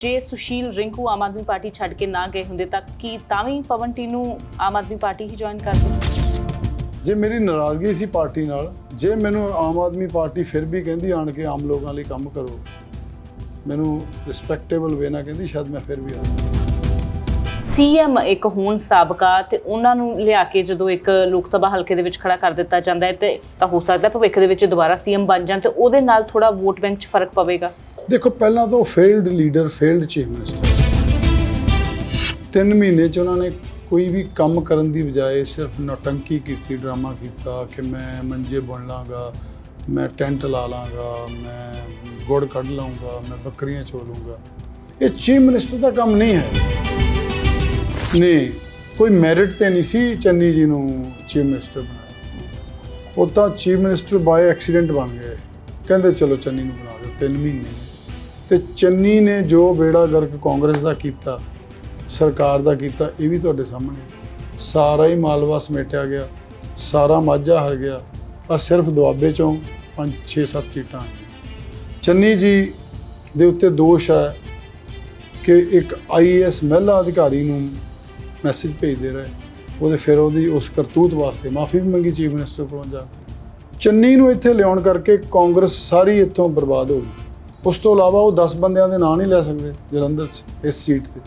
ਜੇ ਸੁਸ਼ੀਲ ਰਿੰਕੂ ਆਮ ਆਦਮੀ ਪਾਰਟੀ ਛੱਡ ਕੇ ਨਾ ਗਏ ਹੁੰਦੇ ਤਾਂ ਕੀ ਤਾਂ ਵੀ ਪਵਨ ਟੀਨੂ ਆਮ ਆਦਮੀ ਪਾਰਟੀ ਹੀ ਜੁਆਇਨ ਕਰਦੇ ਜੇ ਮੇਰੀ ਨਾਰਾਜ਼ਗੀ ਸੀ ਪਾਰਟੀ ਨਾਲ ਜੇ ਮੈਨੂੰ ਆਮ ਆਦਮੀ ਪਾਰਟੀ ਫਿਰ ਵੀ ਕਹਿੰਦੀ ਆਣ ਕੇ ਆਮ ਲੋਕਾਂ ਲਈ ਕੰਮ ਕਰੋ ਮੈਨੂੰ ਰਿਸਪੈਕਟੇਬਲ ਵੇ ਨਾਲ ਕਹਿੰਦੀ ਸ਼ਾਇਦ ਮੈਂ ਫਿਰ ਵੀ ਆ ਸੀਐਮ ਇੱਕ ਹੋਣ ਸਾਬਕਾ ਤੇ ਉਹਨਾਂ ਨੂੰ ਲਿਆ ਕੇ ਜਦੋਂ ਇੱਕ ਲੋਕ ਸਭਾ ਹਲਕੇ ਦੇ ਵਿੱਚ ਖੜਾ ਕਰ ਦਿੱਤਾ ਜਾਂਦਾ ਹੈ ਤੇ ਤਾਂ ਹੋ ਸਕਦਾ ਭਵਿੱਖ ਦੇ ਵਿੱਚ ਦੁਬਾਰਾ ਸੀਐਮ ਬਣ ਜਾਣ ਤੇ ਉਹਦੇ ਨਾਲ ਥੋੜਾ ਵੋਟ ਬੈਂਕ 'ਚ ਫ਼ਰਕ ਪਵੇਗਾ। ਦੇਖੋ, ਪਹਿਲਾਂ ਤੋਂ failed leader failed chief minister ਤਿੰਨ ਮਹੀਨੇ ਚ ਉਹਨਾਂ ਨੇ ਕੋਈ ਵੀ ਕੰਮ ਕਰਨ ਦੀ ਬਜਾਏ ਸਿਰਫ ਨੌਟੰਕੀ ਕੀਤੀ, ਡਰਾਮਾ ਕੀਤਾ ਕਿ ਮੈਂ ਮੰਜੇ ਬੁਣ ਲਾਂਗਾ, ਮੈਂ ਟੈਂਟ ਲਾ ਲਾਂਗਾ, ਮੈਂ ਗੁੜ ਕੱਢ ਲਾਂਗਾ ਮੈਂ ਬੱਕਰੀਆਂ ਚੋ ਲੂੰਗਾ ਇਹ ਚੀਫ ਮਿਨਿਸਟਰ ਦਾ ਕੰਮ ਨਹੀਂ ਹੈ। ਨਹੀਂ ਕੋਈ ਮੈਰਿਟ ਤੇ ਨਹੀਂ ਸੀ ਚੰਨੀ ਜੀ ਨੂੰ ਚੀਫ ਮਿਨਿਸਟਰ ਬਣਾਇਆ। ਉਹ ਤਾਂ ਚੀਫ ਮਿਨਿਸਟਰ ਬਾਏ ਐਕਸੀਡੈਂਟ ਬਣ ਗਏ। ਕਹਿੰਦੇ, ਚਲੋ, ਚੰਨੀ ਨੂੰ ਬਣਾ ਦਿਓ, ਤਿੰਨ ਮਹੀਨੇ ਤੇ ਚੰਨੀ ਨੇ ਜੋ ਬੇੜਾ ਗਰਕ ਕਾਂਗਰਸ ਦਾ ਕੀਤਾ, ਸਰਕਾਰ ਦਾ ਕੀਤਾ, ਇਹ ਵੀ ਤੁਹਾਡੇ ਸਾਹਮਣੇ। ਸਾਰਾ ਹੀ ਮਾਲਵਾ ਸਮੇਟਿਆ ਗਿਆ, ਸਾਰਾ ਮਾਝਾ ਹਰ ਗਿਆ। ਆ ਸਿਰਫ ਦੁਆਬੇ ਚੋਂ 5 6 7 ਸੀਟਾਂ ਚੰਨੀ ਜੀ ਦੇ ਉੱਤੇ ਦੋਸ਼ ਹੈ ਕਿ ਇੱਕ ਆਈਏਐਸ ਮਹਿਲਾ ਅਧਿਕਾਰੀ ਨੂੰ ਮੈਸੇਜ ਭੇਜਦੇ ਰਹੇ। ਉਹਦੇ ਫਿਰ ਉਹਦੀ ਉਸ ਕਰਤੂਤ ਵਾਸਤੇ ਮਾਫੀ ਵੀ ਮੰਗੀ ਚੀਫ ਮਿਨਿਸਟਰ ਕੋਲੋਂ ਜਾ। ਚੰਨੀ ਨੂੰ ਇੱਥੇ ਲਿਆਉਣ ਕਰਕੇ ਕਾਂਗਰਸ ਸਾਰੀ ਇੱਥੋਂ ਬਰਬਾਦ ਹੋ ਗਈ। ਉਸ ਤੋਂ ਇਲਾਵਾ ਉਹ 10 ਬੰਦਿਆਂ ਦੇ ਨਾਂ ਨਹੀਂ ਲੈ ਸਕਦੇ ਜਲੰਧਰ 'ਚ, ਇਸ ਸੀਟ ਤੇ।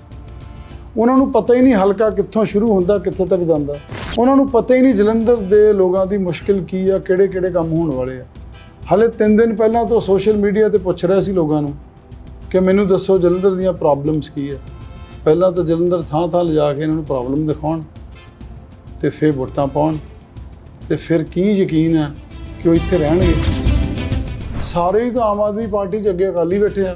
ਉਹਨਾਂ ਨੂੰ ਪਤਾ ਹੀ ਨਹੀਂ ਹਲਕਾ ਕਿੱਥੋਂ ਸ਼ੁਰੂ ਹੁੰਦਾ, ਕਿੱਥੇ ਤੱਕ ਜਾਂਦਾ। ਉਹਨਾਂ ਨੂੰ ਪਤਾ ਹੀ ਨਹੀਂ ਜਲੰਧਰ ਦੇ ਲੋਕਾਂ ਦੀ ਮੁਸ਼ਕਿਲ ਕੀ ਆ ਕਿਹੜੇ ਕਿਹੜੇ ਕੰਮ ਹੋਣ ਵਾਲੇ ਆ। ਹਲੇ 3 ਦਿਨ ਪਹਿਲਾਂ ਤੋਂ ਸੋਸ਼ਲ ਮੀਡੀਆ ਤੇ ਪੁੱਛ ਰਿਹਾ ਸੀ ਲੋਕਾਂ ਨੂੰ ਕਿ ਮੈਨੂੰ ਦੱਸੋ ਜਲੰਧਰ ਦੀਆਂ ਪ੍ਰੋਬਲਮਸ ਕੀ ਹੈ ਪਹਿਲਾਂ ਤਾਂ ਜਲੰਧਰ ਥਾਂ ਥਾਂ ਲਿਜਾ ਕੇ ਇਹਨਾਂ ਨੂੰ ਪ੍ਰੋਬਲਮ ਦਿਖਾਉਣ ਤੇ ਫਿਰ ਵੋਟਾਂ ਪਾਉਣ ਤੇ ਫਿਰ ਕੀ ਯਕੀਨ ਹੈ ਕਿ ਉਹ ਇੱਥੇ ਰਹਿਣਗੇ। ਸਾਰੇ ਹੀ ਤਾਂ ਆਮ ਆਦਮੀ ਪਾਰਟੀ 'ਚ ਅੱਗੇ ਅਕਾਲੀ ਬੈਠੇ ਆ।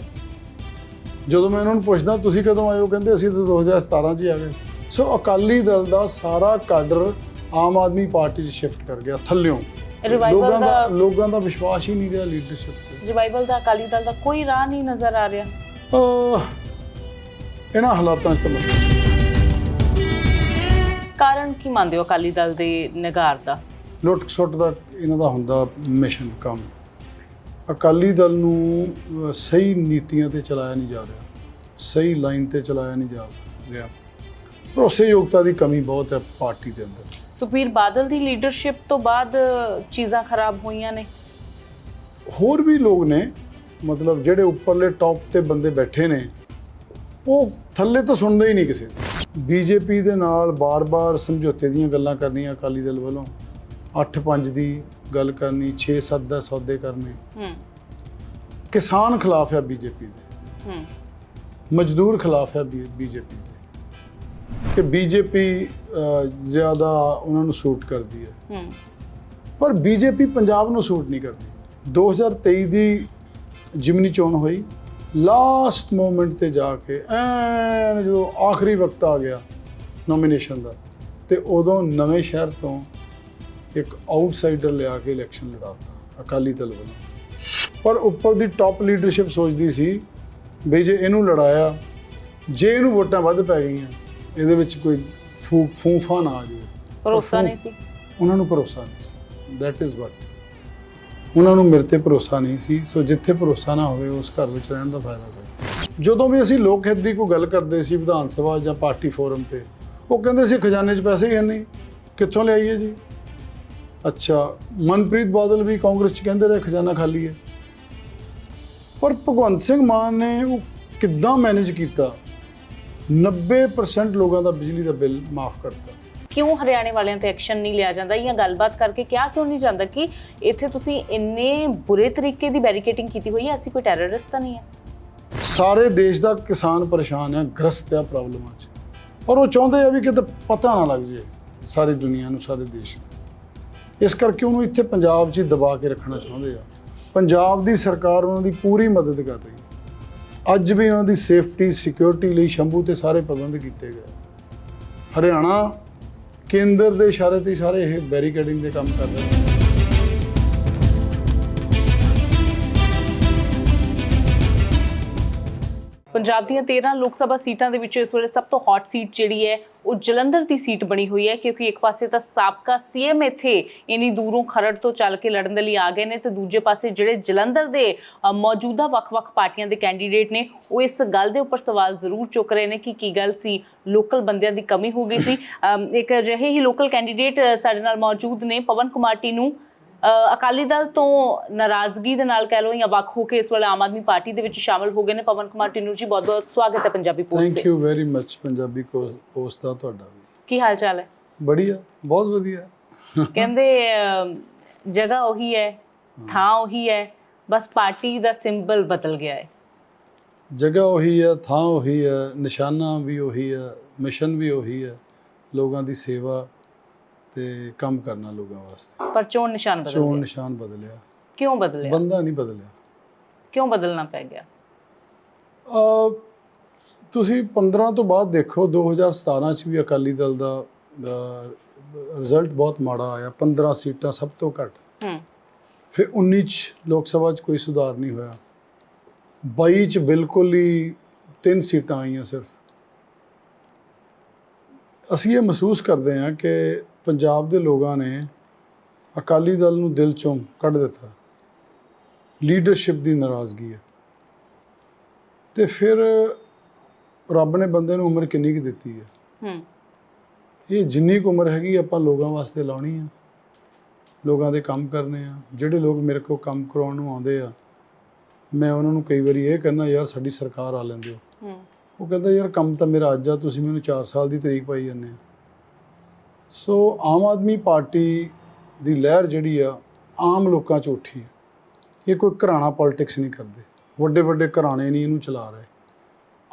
ਜਦੋਂ ਮੈਂ ਉਹਨਾਂ ਨੂੰ ਪੁੱਛਦਾ ਤੁਸੀਂ ਕਦੋਂ ਆਏ? ਹੋ ਕਹਿੰਦੇ ਅਸੀਂ ਤਾਂ 2017 'ਚ ਹੀ ਆ ਗਏ। ਸੋ ਅਕਾਲੀ ਦਲ ਦਾ ਸਾਰਾ ਕਾਡਰ ਆਮ ਆਦਮੀ ਪਾਰਟੀ 'ਚ ਸ਼ਿਫਟ ਕਰ ਗਿਆ ਥੱਲਿਓਂ। ਰਿਵਾਈਵਲ ਲੋਕਾਂ ਦਾ ਲੋਕਾਂ ਦਾ ਵਿਸ਼ਵਾਸ ਹੀ ਨਹੀਂ ਰਿਹਾ ਲੀਡਰਸ਼ਿਪ ਤੇ। ਰਿਵਾਈਵਲ ਦਾ ਅਕਾਲੀ ਦਲ ਦਾ ਕੋਈ ਰਾਹ ਨਹੀਂ ਨਜ਼ਰ ਆ ਰਿਹਾ। ਇਹਨਾਂ ਹਾਲਾਤਾਂ 'ਚ ਤਾਂ ਕਾਰਨ ਕੀ ਮੰਨਦੇ ਹੋ ਅਕਾਲੀ ਦਲ ਦੇ ਨਿਗਾਰ ਦਾ? ਲੁੱਟ ਸੁੱਟ ਦਾ ਇਹਨਾਂ ਦਾ ਹੁੰਦਾ ਮਿਸ਼ਨ ਕੰਮ। ਅਕਾਲੀ ਦਲ ਨੂੰ ਸਹੀ ਨੀਤੀਆਂ ਤੇ ਚਲਾਇਆ ਨਹੀਂ ਜਾ ਰਿਹਾ। ਸਹੀ ਲਾਈਨ ਤੇ ਚਲਾਇਆ ਨਹੀਂ ਜਾ ਰਿਹਾ। ਭਰੋਸੇਯੋਗਤਾ ਦੀ ਕਮੀ ਬਹੁਤ ਹੈ ਪਾਰਟੀ ਦੇ ਅੰਦਰ। ਸੁਖਬੀਰ ਬਾਦਲ ਦੀ ਲੀਡਰਸ਼ਿਪ ਤੋਂ ਬਾਅਦ ਚੀਜ਼ਾਂ ਖਰਾਬ ਹੋਈਆਂ ਨੇ। ਹੋਰ ਵੀ ਲੋਕ ਨੇ ਮਤਲਬ ਜਿਹੜੇ ਉੱਪਰਲੇ ਟੌਪ ਤੇ ਬੰਦੇ ਬੈਠੇ ਨੇ ਉਹ ਥੱਲੇ ਤਾਂ ਸੁਣਦੇ ਹੀ ਨਹੀਂ ਕਿਸੇ ਬੀਜੇਪੀ ਦੇ ਨਾਲ ਬਾਰ-ਬਾਰ ਸਮਝੌਤੇ ਦੀਆਂ ਗੱਲਾਂ ਕਰਨੀਆਂ ਅਕਾਲੀ ਦਲ ਵੱਲੋਂ। 8-5 ਦੀ ਗੱਲ ਕਰਨੀ 6-7 ਦਾ ਸੌਦੇ ਕਰਨੇ। ਹੂੰ। ਕਿਸਾਨ ਖਿਲਾਫ ਹੈ ਬੀਜੇਪੀ ਦੇ। ਹੂੰ। ਮਜ਼ਦੂਰ ਖਿਲਾਫ ਹੈ ਬੀਜੇਪੀ ਦੇ। ਕਿ ਬੀਜੇਪੀ ਜ਼ਿਆਦਾ ਉਹਨਾਂ ਨੂੰ ਸੂਟ ਕਰਦੀ ਹੈ। ਹੂੰ। ਪਰ ਬੀਜੇਪੀ ਪੰਜਾਬ ਨੂੰ ਸੂਟ ਨਹੀਂ ਕਰਦੀ। 2023 ਦੀ ਜਿਮਨੀ ਚੋਣ ਹੋਈ। ਲਾਸਟ ਮੂਮੈਂਟ ਤੇ ਜਾ ਕੇ ਐਨ ਜੋ ਆਖਰੀ ਵਕਤ ਆ ਗਿਆ ਨੋਮੀਨੇਸ਼ਨ ਦਾ ਤੇ ਉਦੋਂ ਨਵੇਂ ਸ਼ਹਿਰ ਤੋਂ ਇੱਕ ਆਊਟਸਾਈਡਰ ਲਿਆ ਕੇ ਇਲੈਕਸ਼ਨ ਲੜਾਤਾ ਅਕਾਲੀ ਦਲ ਵੱਲੋਂ। ਪਰ ਉੱਪਰ ਦੀ ਟਾਪ ਲੀਡਰਸ਼ਿਪ ਸੋਚਦੀ ਸੀ ਵੀ ਜੇ ਇਹਨੂੰ ਲੜਾਇਆ ਜੇ ਇਹਨੂੰ ਵੋਟਾਂ ਵੱਧ ਪੈ ਗਈਆਂ ਇਹਦੇ ਵਿੱਚ ਕੋਈ ਫੂ ਫੂਫਾ ਨਾ ਆ ਜਾਵੇ। ਭਰੋਸਾ ਨਹੀਂ ਸੀ। ਉਹਨਾਂ ਨੂੰ ਭਰੋਸਾ ਨਹੀਂ ਸੀ। ਦੈਟ ਇਜ਼ ਵਾਟ ਉਹਨਾਂ ਨੂੰ ਮੇਰੇ ਤੇ ਭਰੋਸਾ ਨਹੀਂ ਸੀ ਸੋ ਜਿੱਥੇ ਭਰੋਸਾ ਨਾ ਹੋਵੇ ਉਸ ਘਰ ਵਿੱਚ ਰਹਿਣ ਦਾ ਫਾਇਦਾ ਕੋਈ ਜਦੋਂ ਵੀ ਅਸੀਂ ਲੋਕ ਹਿੱਤ ਦੀ ਕੋਈ ਗੱਲ ਕਰਦੇ ਸੀ ਵਿਧਾਨ ਸਭਾ ਜਾਂ ਪਾਰਟੀ ਫੋਰਮ ਤੇ ਉਹ ਕਹਿੰਦੇ ਸੀ ਖਜ਼ਾਨੇ 'ਚ ਪੈਸੇ ਹੀ ਹੈ ਨਹੀਂ। ਕਿੱਥੋਂ ਲਿਆਈਏ ਜੀ? ਅੱਛਾ ਮਨਪ੍ਰੀਤ ਬਾਦਲ ਵੀ ਕਾਂਗਰਸ 'ਚ ਕਹਿੰਦੇ ਰਹੇ ਖਜ਼ਾਨਾ ਖਾਲੀ ਹੈ। ਪਰ ਭਗਵੰਤ ਸਿੰਘ ਮਾਨ ਨੇ ਉਹ ਕਿੱਦਾਂ ਮੈਨੇਜ ਕੀਤਾ? 90% ਲੋਕਾਂ ਦਾ ਬਿਜਲੀ ਦਾ ਬਿੱਲ ਮਾਫ ਕਰਤਾ। ਕਿਉਂ ਹਰਿਆਣੇ ਵਾਲਿਆਂ ਤੇ ਐਕਸ਼ਨ ਨਹੀਂ ਲਿਆ ਜਾਂਦਾ? ਜਾਂ ਗੱਲਬਾਤ ਕਰਕੇ ਕਿਹਾ ਕਿਉਂ ਨਹੀਂ ਜਾਂਦਾ ਕਿ ਇੱਥੇ ਤੁਸੀਂ ਇੰਨੇ ਬੁਰੇ ਤਰੀਕੇ ਦੀ ਬੈਰੀਕੇਟਿੰਗ ਕੀਤੀ ਹੋਈ ਹੈ? ਅਸੀਂ ਕੋਈ ਟੈਰਰਿਸਟ ਤਾਂ ਨਹੀਂ ਹੈ। ਸਾਰੇ ਦੇਸ਼ ਦਾ ਕਿਸਾਨ ਪਰੇਸ਼ਾਨ ਹੈ ਗ੍ਰਸਤ ਹੈ ਪ੍ਰੋਬਲਮਾਂ 'ਚ। ਔਰ ਉਹ ਚਾਹੁੰਦੇ ਆ ਵੀ ਕਿਤੇ ਪਤਾ ਨਾ ਲੱਗ ਜੇ ਸਾਰੀ ਦੁਨੀਆ ਨੂੰ ਸਾਰੇ ਦੇਸ਼ ਨੂੰ। ਇਸ ਕਰਕੇ ਉਹਨੂੰ ਇੱਥੇ ਪੰਜਾਬ 'ਚ ਹੀ ਦਬਾ ਕੇ ਰੱਖਣਾ ਚਾਹੁੰਦੇ ਆ। ਪੰਜਾਬ ਦੀ ਸਰਕਾਰ ਉਹਨਾਂ ਦੀ ਪੂਰੀ ਮਦਦ ਕਰ ਰਹੀ ਹੈ। ਅੱਜ ਵੀ ਉਹਨਾਂ ਦੀ ਸੇਫਟੀ, ਸਿਕਿਉਰਿਟੀ ਲਈ ਸ਼ੰਭੂ ਤੇ ਸਾਰੇ ਪ੍ਰਬੰਧ ਕੀਤੇ ਗਏ। ਹਰਿਆਣਾ ਕੇਂਦਰ ਦੇ ਇਸ਼ਾਰੇ ਤੇ ਹੀ ਸਾਰੇ ਇਹ ਬੈਰੀਕੇਡਿੰਗ ਦੇ ਕੰਮ ਕਰ ਰਹੇ ਪੰਜਾਬ ਦੀਆਂ 13 ਲੋਕ ਸਭਾ ਸੀਟਾਂ ਦੇ ਵਿੱਚੋਂ ਇਸ ਵੇਲੇ ਸਭ ਤੋਂ ਹੌਟ ਸੀਟ ਜਿਹੜੀ ਹੈ, ਉਹ ਜਲੰਧਰ ਦੀ ਸੀਟ ਬਣੀ ਹੋਈ ਹੈ, ਕਿਉਂਕਿ ਇੱਕ ਪਾਸੇ ਤਾਂ ਸਾਬਕਾ ਸੀਐਮ ਇੱਥੇ ਇੰਨੀ ਦੂਰੋਂ ਖਰੜ ਤੋਂ ਚੱਲ ਕੇ ਲੜਨ ਦੇ ਲਈ ਆ ਗਏ ਨੇ ਤੇ ਦੂਜੇ ਪਾਸੇ ਜਿਹੜੇ ਜਲੰਧਰ ਦੇ ਮੌਜੂਦਾ ਵੱਖ-ਵੱਖ ਪਾਰਟੀਆਂ ਦੇ ਕੈਂਡੀਡੇਟ ਨੇ, ਉਹ ਇਸ ਗੱਲ ਦੇ ਉੱਪਰ ਸਵਾਲ ਜ਼ਰੂਰ ਚੁੱਕ ਰਹੇ ਨੇ ਕਿ ਕੀ ਗੱਲ ਸੀ ਲੋਕਲ ਬੰਦਿਆਂ ਦੀ ਕਮੀ ਹੋ ਗਈ ਸੀ। ਇੱਕ ਅਜਿਹੇ ਹੀ ਲੋਕਲ ਕੈਂਡੀਡੇਟ ਸਾਡੇ ਨਾਲ ਮੌਜੂਦ ਨੇ, ਪਵਨ ਕੁਮਾਰ ਟੀ ਨੂੰ ਅਕਾਲੀ ਦਲ ਤੋਂ ਨਾਰਾਜ਼ਗੀ ਦੇ ਨਾਲ ਕਹਿ ਲਓ ਜਾਂ ਵੱਖ ਹੋ ਕੇ ਇਸ ਵੇਲੇ ਆਮ ਆਦਮੀ ਪਾਰਟੀ ਦੇ ਵਿੱਚ ਸ਼ਾਮਲ ਹੋ ਗਏ ਨੇ। ਪਵਨ ਕੁਮਾਰ ਟੀਨੂ ਜੀ ਬਹੁਤ ਬਹੁਤ ਸਵਾਗਤ ਹੈ ਪੰਜਾਬੀ ਪੋਸਟ ਥੈਂਕ ਤੇ। You very much Punjabi post ਦਾ ਤੁਹਾਡਾ ਵੀ। ਕੀ ਹਾਲ ਚਾਲ ਹੈ? ਬੜੀਆ ਬਹੁਤ ਵਧੀਆ। ਕਹਿੰਦੇ ਜਗ੍ਹਾ ਉਹੀ ਹੈ। ਥਾਂ ਉਹੀ ਹੈ ਬਸ ਪਾਰਟੀ ਦਾ ਸਿੰਬਲ ਬਦਲ ਗਿਆ ਹੈ। ਜਗ੍ਹਾ ਉਹੀ ਹੈ ਥਾਂ ਉਹੀ ਹੈ ਨਿਸ਼ਾਨਾ ਵੀ ਉਹੀ ਹੈ ਮਿਸ਼ਨ ਵੀ ਉਹੀ ਹੈ ਲੋਕਾਂ ਦੀ ਸੇਵਾ ਤੇ ਕੰਮ ਕਰਨਾ ਲੋਕਾਂ ਵਾਸਤੇ। ਪਰ ਚੋਣ ਨਿਸ਼ਾਨ ਬਦਲ ਚੋਣ ਨਿਸ਼ਾਨ ਬਦਲਿਆ। ਕਿਉਂ ਬਦਲਿਆ? ਬੰਦਾ ਨਹੀਂ ਬਦਲਿਆ। ਕਿਉਂ ਬਦਲਣਾ ਪੈ ਗਿਆ? ਅ, ਤੁਸੀਂ 15 ਤੋਂ ਬਾਅਦ ਦੇਖੋ 2017 ਚ ਵੀ ਅਕਾਲੀ ਦਲ ਦਾ ਰਿਜ਼ਲਟ ਬਹੁਤ ਮਾੜਾ ਆਇਆ। 15 ਸੀਟਾਂ ਸਭ ਤੋਂ ਘੱਟ। ਹੂੰ। ਫਿਰ 19 ਚ ਲੋਕ ਸਭਾ ਚ ਕੋਈ ਸੁਧਾਰ ਨਹੀਂ ਹੋਇਆ। 22 ਚ ਬਿਲਕੁਲ ਹੀ ਤਿੰਨ ਸੀਟਾਂ ਆਈਆਂ ਸਿਰਫ। ਅਸੀਂ ਇਹ ਮਹਿਸੂਸ ਕਰਦੇ ਹਾਂ ਕਿ ਪੰਜਾਬ ਦੇ ਲੋਕਾਂ ਨੇ ਅਕਾਲੀ ਦਲ ਨੂੰ ਦਿਲ ਚੋਂ ਕੱਢ ਦਿੱਤਾ। ਲੀਡਰਸ਼ਿਪ ਦੀ ਨਾਰਾਜ਼ਗੀ ਹੈ। ਤੇ ਫਿਰ ਰੱਬ ਨੇ ਬੰਦੇ ਨੂੰ ਉਮਰ ਕਿੰਨੀ ਕੁ ਦਿੱਤੀ ਹੈ? ਹੂੰ। ਇਹ ਜਿੰਨੀ ਕੁ ਉਮਰ ਹੈਗੀ ਆਪਾਂ ਲੋਕਾਂ ਵਾਸਤੇ ਲਾਉਣੀ ਆ। ਲੋਕਾਂ ਦੇ ਕੰਮ ਕਰਨੇ ਆ। ਜਿਹੜੇ ਲੋਕ ਮੇਰੇ ਕੋਲ ਕੰਮ ਕਰਾਉਣ ਨੂੰ ਆਉਂਦੇ ਆ ਮੈਂ ਉਹਨਾਂ ਨੂੰ ਕਈ ਵਾਰੀ ਇਹ ਕਹਿੰਦਾ ਯਾਰ ਸਾਡੀ ਸਰਕਾਰ ਆ ਲੈਂਦੇ ਹੋ। ਹੂੰ। ਉਹ ਕਹਿੰਦਾ ਯਾਰ ਕੰਮ ਤਾਂ ਮੇਰਾ ਅੱਜ ਆ ਤੁਸੀਂ ਮੈਨੂੰ 4 ਸਾਲ ਦੀ ਤਰੀਕ ਪਾਈ ਜਾਂਦੇ ਆ ਸੋ ਆਮ ਆਦਮੀ ਪਾਰਟੀ ਦੀ ਲਹਿਰ ਜਿਹੜੀ ਆ ਆਮ ਲੋਕਾਂ 'ਚ ਉੱਠੀ ਹੈ। ਇਹ ਕੋਈ ਘਰਾਣਾ ਪੋਲਿਟਿਕਸ ਨਹੀਂ ਕਰਦੇ। ਵੱਡੇ ਵੱਡੇ ਘਰਾਣੇ ਨਹੀਂ ਇਹਨੂੰ ਚਲਾ ਰਹੇ।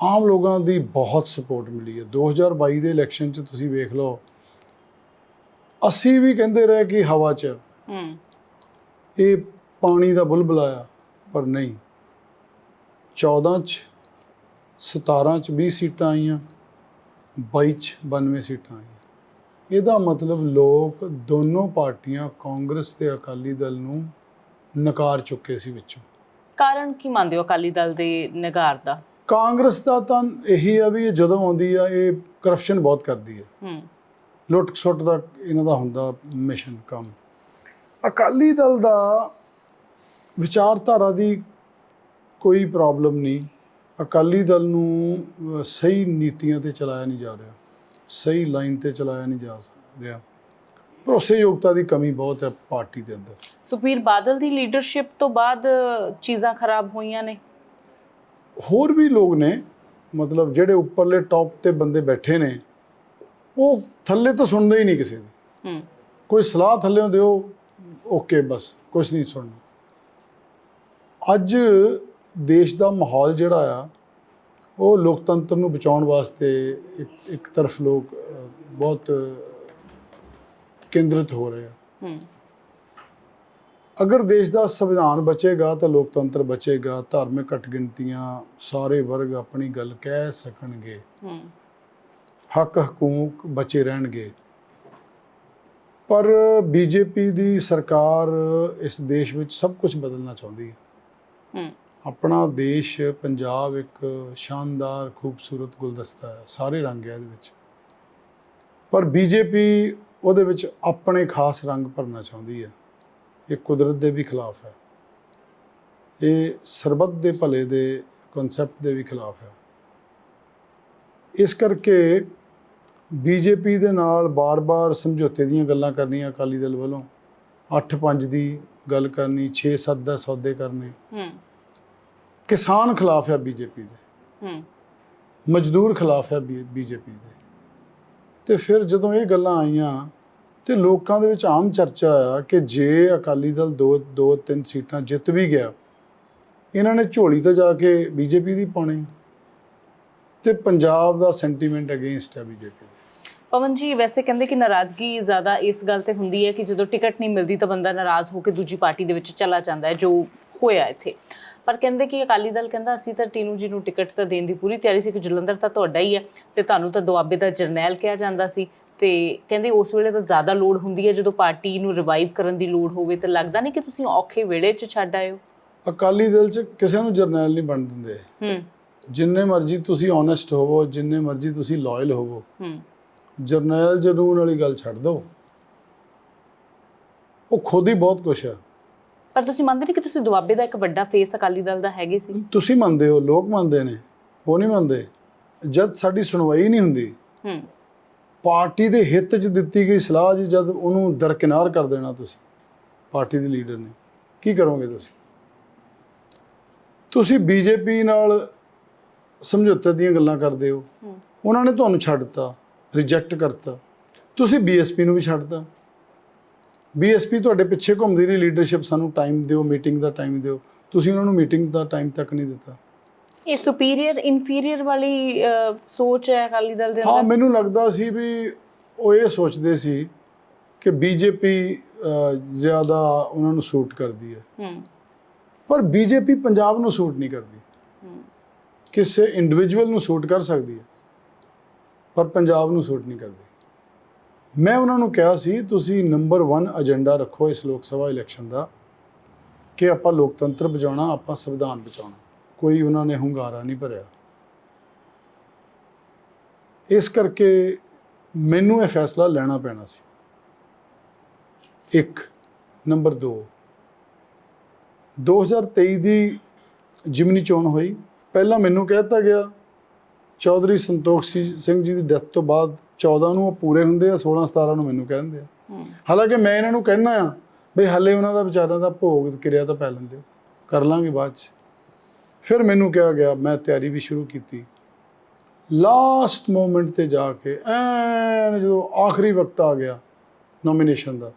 ਆਮ ਲੋਕਾਂ ਦੀ ਬਹੁਤ ਸਪੋਰਟ ਮਿਲੀ ਹੈ। 2022 ਦੇ ਇਲੈਕਸ਼ਨ 'ਚ ਤੁਸੀਂ ਵੇਖ ਲਓ ਅਸੀਂ ਵੀ ਕਹਿੰਦੇ ਰਹੇ ਕਿ ਹਵਾ 'ਚ ਹੂੰ। ਇਹ ਪਾਣੀ ਦਾ ਬੁਲਬੁਲਾ ਪਰ ਨਹੀਂ। 14 ਚ 17 ਚ 20 ਸੀਟਾਂ ਆਈਆਂ 22 ਚ 92 ਸੀਟਾਂ ਆਈਆਂ। ਇਹਦਾ ਮਤਲਬ ਲੋਕ ਦੋਨੋਂ ਪਾਰਟੀਆਂ ਕਾਂਗਰਸ ਤੇ ਅਕਾਲੀ ਦਲ ਨੂੰ ਨਕਾਰ ਚੁੱਕੇ ਸੀ ਵਿੱਚੋਂ। ਕਾਰਨ ਕੀ ਮੰਨਦੇ ਹੋ ਅਕਾਲੀ ਦਲ ਦੇ ਨਿਗਾਰ ਦਾ? ਕਾਂਗਰਸ ਦਾ ਤਾਂ ਇਹੀ ਆ ਵੀ ਇਹ ਜਦੋਂ ਆਉਂਦੀ ਆ ਇਹ ਕਰਪਸ਼ਨ ਬਹੁਤ ਕਰਦੀ ਹੈ ਹੂੰ। ਲੁੱਟ ਸੁੱਟ ਦਾ ਇਹਨਾਂ ਦਾ ਹੁੰਦਾ ਮਿਸ਼ਨ ਕੰਮ। ਅਕਾਲੀ ਦਲ ਦਾ ਵਿਚਾਰਧਾਰਾ ਦੀ ਕੋਈ ਪ੍ਰੋਬਲਮ ਨਹੀਂ। ਅਕਾਲੀ ਦਲ ਨੂੰ ਸਹੀ ਨੀਤੀਆਂ ਤੇ ਚਲਾਇਆ ਨਹੀਂ ਜਾ ਰਿਹਾ। ਸਹੀ ਲਾਈਨ ਤੇ ਚਲਾਇਆ ਨਹੀਂ ਜਾ ਰਿਹਾ। ਭਰੋਸੇਯੋਗਤਾ ਦੀ ਕਮੀ ਬਹੁਤ ਹੈ ਪਾਰਟੀ ਦੇ ਅੰਦਰ। ਸੁਖਬੀਰ ਬਾਦਲ ਦੀ ਲੀਡਰਸ਼ਿਪ ਤੋਂ ਬਾਅਦ ਚੀਜ਼ਾਂ ਖਰਾਬ ਹੋਈਆਂ ਨੇ। ਹੋਰ ਵੀ ਲੋਕ ਨੇ ਮਤਲਬ ਜਿਹੜੇ ਉੱਪਰਲੇ ਟੌਪ ਤੇ ਬੰਦੇ ਬੈਠੇ ਨੇ ਉਹ ਥੱਲੇ ਤਾਂ ਸੁਣਦੇ ਹੀ ਨਹੀਂ ਕਿਸੇ ਦੀ। ਹੂੰ। ਕੋਈ ਸਲਾਹ ਥੱਲੇੋਂ ਦਿਓ ਓਕੇ ਬਸ ਕੁਝ ਨਹੀਂ ਸੁਣਨਾ। ਅੱਜ ਦੇਸ਼ ਦਾ ਮਾਹੌਲ ਜਿਹੜਾ ਆ ਉਹ ਲੋਕਤੰਤਰ ਨੂੰ ਬਚਾਉਣ ਵਾਸਤੇ ਇੱਕ ਇੱਕ ਤਰਫ ਲੋਕ ਬਹੁਤ ਕੇਂਦਰਿਤ ਹੋ ਰਹੇ ਆ। ਅਗਰ ਦੇਸ਼ ਦਾ ਸੰਵਿਧਾਨ ਬਚੇਗਾ ਤਾਂ ਲੋਕਤੰਤਰ ਬਚੇਗਾ ਧਾਰਮਿਕ ਅਟਗਿਣਤੀਆਂ ਸਾਰੇ ਵਰਗ ਆਪਣੀ ਗੱਲ ਕਹਿ ਸਕਣਗੇ। ਹੱਕ ਹਕੂਕ ਬਚੇ ਰਹਿਣਗੇ। ਪਰ ਬੀਜੇਪੀ ਦੀ ਸਰਕਾਰ ਇਸ ਦੇਸ਼ ਵਿੱਚ ਸਭ ਕੁਝ ਬਦਲਣਾ ਚਾਹੁੰਦੀ ਹੈ। ਹੂੰ। ਆਪਣਾ ਦੇਸ਼ ਪੰਜਾਬ ਇੱਕ ਸ਼ਾਨਦਾਰ, ਖੂਬਸੂਰਤ ਗੁਲਦਸਤਾ ਹੈ, ਸਾਰੇ ਰੰਗ ਹੈ ਇਹਦੇ ਵਿੱਚ। ਪਰ ਬੀਜੇਪੀ ਉਹਦੇ ਵਿੱਚ ਆਪਣੇ ਖਾਸ ਰੰਗ ਭਰਨਾ ਚਾਹੁੰਦੀ ਹੈ। ਇਹ ਕੁਦਰਤ ਦੇ ਵੀ ਖਿਲਾਫ ਹੈ। ਇਹ ਸਰਬੱਤ ਦੇ ਭਲੇ ਦੇ ਕਨਸੈਪਟ ਦੇ ਵੀ ਖਿਲਾਫ ਹੈ। ਇਸ ਕਰਕੇ ਬੀਜੇਪੀ ਦੇ ਨਾਲ ਬਾਰ-ਬਾਰ ਸਮਝੌਤੇ ਦੀਆਂ ਗੱਲਾਂ ਕਰਨੀਆਂ ਅਕਾਲੀ ਦਲ ਵੱਲੋਂ 8-5 ਦੀ ਗੱਲ ਕਰਨੀ 6-7 ਦਾ ਸੌਦੇ ਕਰਨੇ। ਹੂੰ। ਕਿਸਾਨ ਖਿਲਾਫ ਹੈ ਬੀਜੇਪੀ ਦੇ। ਹੂੰ। ਮਜ਼ਦੂਰ ਖਿਲਾਫ ਹੈ ਬੀਜੇਪੀ ਦੇ। ਤੇ ਫਿਰ ਜਦੋਂ ਇਹ ਗੱਲਾਂ ਆਈਆਂ ਤੇ ਲੋਕਾਂ ਦੇ ਵਿੱਚ ਆਮ ਚਰਚਾ ਆ ਕਿ ਜੇ ਅਕਾਲੀ ਦਲ ਦੋ ਦੋ ਤਿੰਨ ਸੀਟਾਂ ਜਿੱਤ ਵੀ ਗਿਆ ਇਹਨਾਂ ਨੇ ਝੋਲੀ ਤੇ ਜਾ ਕੇ ਬੀਜੇਪੀ ਦੀ ਪਾਉਣੀ। ਤੇ ਪੰਜਾਬ ਦਾ ਸੈਂਟੀਮੈਂਟ ਅਗੇਂਸਟ ਹੈ ਬੀਜੇਪੀ ਪਵਨ ਜੀ ਵੈਸੇ ਕਹਿੰਦੇ ਕਿ ਨਾਰਾਜ਼ਗੀ ਜ਼ਿਆਦਾ ਇਸ ਗੱਲ ਤੇ ਹੁੰਦੀ ਹੈ ਕਿ ਜਦੋਂ ਟਿਕਟ ਨਹੀਂ ਮਿਲਦੀ ਤਾਂ ਬੰਦਾ ਨਾਰਾਜ਼ ਹੋ ਕੇ ਦੂਜੀ ਪਾਰਟੀ ਦੇ ਵਿੱਚ ਚਲਾ ਜਾਂਦਾ ਹੈ ਜੋ ਹੋਇਆ ਇੱਥੇ। ਪਰ ਕਹਿੰਦੇ ਕਿ ਅਕਾਲੀ ਦਲ ਕਹਿੰਦਾ ਅਸੀਂ ਤਾਂ ਟੀਨੂ ਜੀ ਨੂੰ ਟਿਕਟ ਤਾਂ ਦੇਣ ਦੀ ਪੂਰੀ ਤਿਆਰੀ ਸੀ ਕਿ ਜਲੰਧਰ ਤਾਂ ਤੁਹਾਡਾ ਹੀ ਹੈ ਤੇ ਤੁਹਾਨੂੰ ਤਾਂ ਦੁਆਬੇ ਦਾ ਜਰਨੈਲ ਕਿਹਾ ਜਾਂਦਾ ਸੀ ਤੇ ਕਹਿੰਦੇ ਉਸ ਵੇਲੇ ਤਾਂ ਜ਼ਿਆਦਾ ਲੋੜ ਹੁੰਦੀ ਹੈ ਜਦੋਂ ਪਾਰਟੀ ਨੂੰ ਰਿਵਾਈਵ ਕਰਨ ਦੀ ਲੋੜ ਹੋਵੇ ਤਾਂ ਲੱਗਦਾ ਨਹੀਂ ਕਿ ਤੁਸੀਂ ਔਖੇ ਵੇਲੇ 'ਚ ਛੱਡ ਹੋ? ਅਕਾਲੀ ਦਲ 'ਚ ਕਿਸੇ ਨੂੰ ਜਰਨੈਲ ਨਹੀਂ ਬਣ ਦਿੰਦੇ। ਹੂੰ। ਜਿੰਨੇ ਮਰਜ਼ੀ ਤੁਸੀਂ ਓਨੈਸਟ ਹੋਵੋ ਜਿੰਨੇ ਮਰਜ਼ੀ ਤੁਸੀਂ ਲਾਇਲ ਹੋਵੋ ਹੂੰ। ਜਰਨੈਲ ਜਨੂਨ ਵਾਲੀ ਗੱਲ ਛੱਡ ਦਿਓ। ਉਹ ਖੁਦ ਹੀ ਬਹੁਤ ਕੁਛ ਹੈ ਪਰ ਤੁਸੀਂ ਮੰਨਦੇ ਨਹੀਂ ਕਿ ਤੁਸੀਂ ਦੁਆਬੇ ਦਾ ਇੱਕ ਵੱਡਾ ਫੇਸ ਅਕਾਲੀ ਦਲ ਦਾ ਹੈਗੇ ਸੀ? ਤੁਸੀਂ ਮੰਨਦੇ ਹੋ ਲੋਕ ਮੰਨਦੇ ਨੇ ਉਹ ਨਹੀਂ ਮੰਨਦੇ। ਜਦ ਸਾਡੀ ਸੁਣਵਾਈ ਨਹੀਂ ਹੁੰਦੀ ਹੂੰ। ਪਾਰਟੀ ਦੇ ਹਿੱਤ 'ਚ ਦਿੱਤੀ ਗਈ ਸਲਾਹ ਜੀ ਜਦ ਉਹਨੂੰ ਦਰਕਿਨਾਰ ਕਰ ਦੇਣਾ ਤੁਸੀਂ ਪਾਰਟੀ ਦੇ ਲੀਡਰ ਨੇ ਕੀ ਕਰੋਗੇ ਤੁਸੀਂ? ਤੁਸੀਂ ਬੀਜੇਪੀ ਨਾਲ ਸਮਝੌਤੇ ਦੀਆਂ ਗੱਲਾਂ ਕਰਦੇ ਹੋ। ਉਹਨਾਂ ਨੇ ਤੁਹਾਨੂੰ ਛੱਡਤਾ ਰਿਜੈਕਟ ਕਰਤਾ। ਤੁਸੀਂ ਬੀਐਸਪੀ ਨੂੰ ਵੀ ਛੱਡਤਾ ਬੀਐਸਪੀ ਤੁਹਾਡੇ ਪਿੱਛੇ ਘੁੰਮਦੀ ਰਹੀ ਲੀਡਰਸ਼ਿਪ ਸਾਨੂੰ ਟਾਈਮ ਦਿਓ ਮੀਟਿੰਗ ਦਾ ਟਾਈਮ ਦਿਓ। ਤੁਸੀਂ ਉਹਨਾਂ ਨੂੰ ਮੀਟਿੰਗ ਦਾ ਟਾਈਮ ਤੱਕ ਨਹੀਂ ਦਿੱਤਾ। ਇਹ ਸੁਪੀਰੀਅਰ ਇਨਫੀਰੀਅਰ ਵਾਲੀ ਸੋਚ ਹੈ ਅਕਾਲੀ ਦਲ ਦੇ ਹਾਂ ਅੰਦਰ? ਮੈਨੂੰ ਲੱਗਦਾ ਸੀ ਵੀ ਉਹ ਇਹ ਸੋਚਦੇ ਸੀ ਕਿ ਬੀਜੇਪੀ ਜ਼ਿਆਦਾ ਉਹਨਾਂ ਨੂੰ ਸੂਟ ਕਰਦੀ ਹੈ। ਹੂੰ। ਪਰ ਬੀਜੇਪੀ ਪੰਜਾਬ ਨੂੰ ਸੂਟ ਨਹੀਂ ਕਰਦੀ। ਹੂੰ। ਕਿਸੇ ਇੰਡੀਵਿਜੂਅਲ ਨੂੰ ਸੂਟ ਕਰ ਸਕਦੀ ਹੈ ਪਰ ਪੰਜਾਬ ਨੂੰ ਸੂਟ ਨਹੀਂ ਕਰਦੀ। ਮੈਂ ਉਹਨਾਂ ਨੂੰ ਕਿਹਾ ਸੀ, ਤੁਸੀਂ ਨੰਬਰ 1 ਏਜੰਡਾ ਰੱਖੋ ਇਸ ਲੋਕ ਸਭਾ ਇਲੈਕਸ਼ਨ ਦਾ, ਕਿ ਆਪਾਂ ਲੋਕਤੰਤਰ ਬਚਾਉਣਾ, ਆਪਾਂ ਸੰਵਿਧਾਨ ਬਚਾਉਣਾ। ਕੋਈ ਉਹਨਾਂ ਨੇ ਹੁੰਗਾਰਾ ਨਹੀਂ ਭਰਿਆ। ਇਸ ਕਰਕੇ ਮੈਨੂੰ ਇਹ ਫੈਸਲਾ ਲੈਣਾ ਪੈਣਾ ਸੀ। ਇੱਕ ਨੰਬਰ 2 2023 ਦੀ ਜਿਮਨੀ ਚੋਣ ਹੋਈ। ਪਹਿਲਾਂ ਮੈਨੂੰ ਕਹਿ ਦਿੱਤਾ ਗਿਆ, ਚੌਧਰੀ ਸੰਤੋਖ ਸਿੰਘ ਜੀ ਦੀ ਡੈਥ ਤੋਂ ਬਾਅਦ 14 ਨੂੰ ਉਹ ਪੂਰੇ ਹੁੰਦੇ ਆ 16 17 ਨੂੰ ਮੈਨੂੰ ਕਹਿੰਦੇ ਆ। ਹਾਲਾਂਕਿ ਮੈਂ ਇਹਨਾਂ ਨੂੰ ਕਹਿਣਾ ਆ ਬਈ ਹੱਲੇ ਉਹਨਾਂ ਦਾ ਵਿਚਾਰਾਂ ਦਾ ਭੋਗ ਕਿਰਿਆ ਤਾਂ ਪੈ ਲੈਂਦੇ ਕਰ ਲਾਂਗੇ ਬਾਅਦ ਚ। ਫਿਰ ਮੈਨੂੰ ਕਿਹਾ ਗਿਆ ਮੈਂ ਤਿਆਰੀ ਵੀ ਸ਼ੁਰੂ ਕੀਤੀ। ਲਾਸਟ ਮੂਮੈਂਟ ਤੇ ਜਾ ਕੇ ਐਨ ਜਦੋਂ ਆਖਰੀ ਵਕਤ ਆ ਗਿਆ ਨੋਮੀਨੇਸ਼ਨ ਦਾ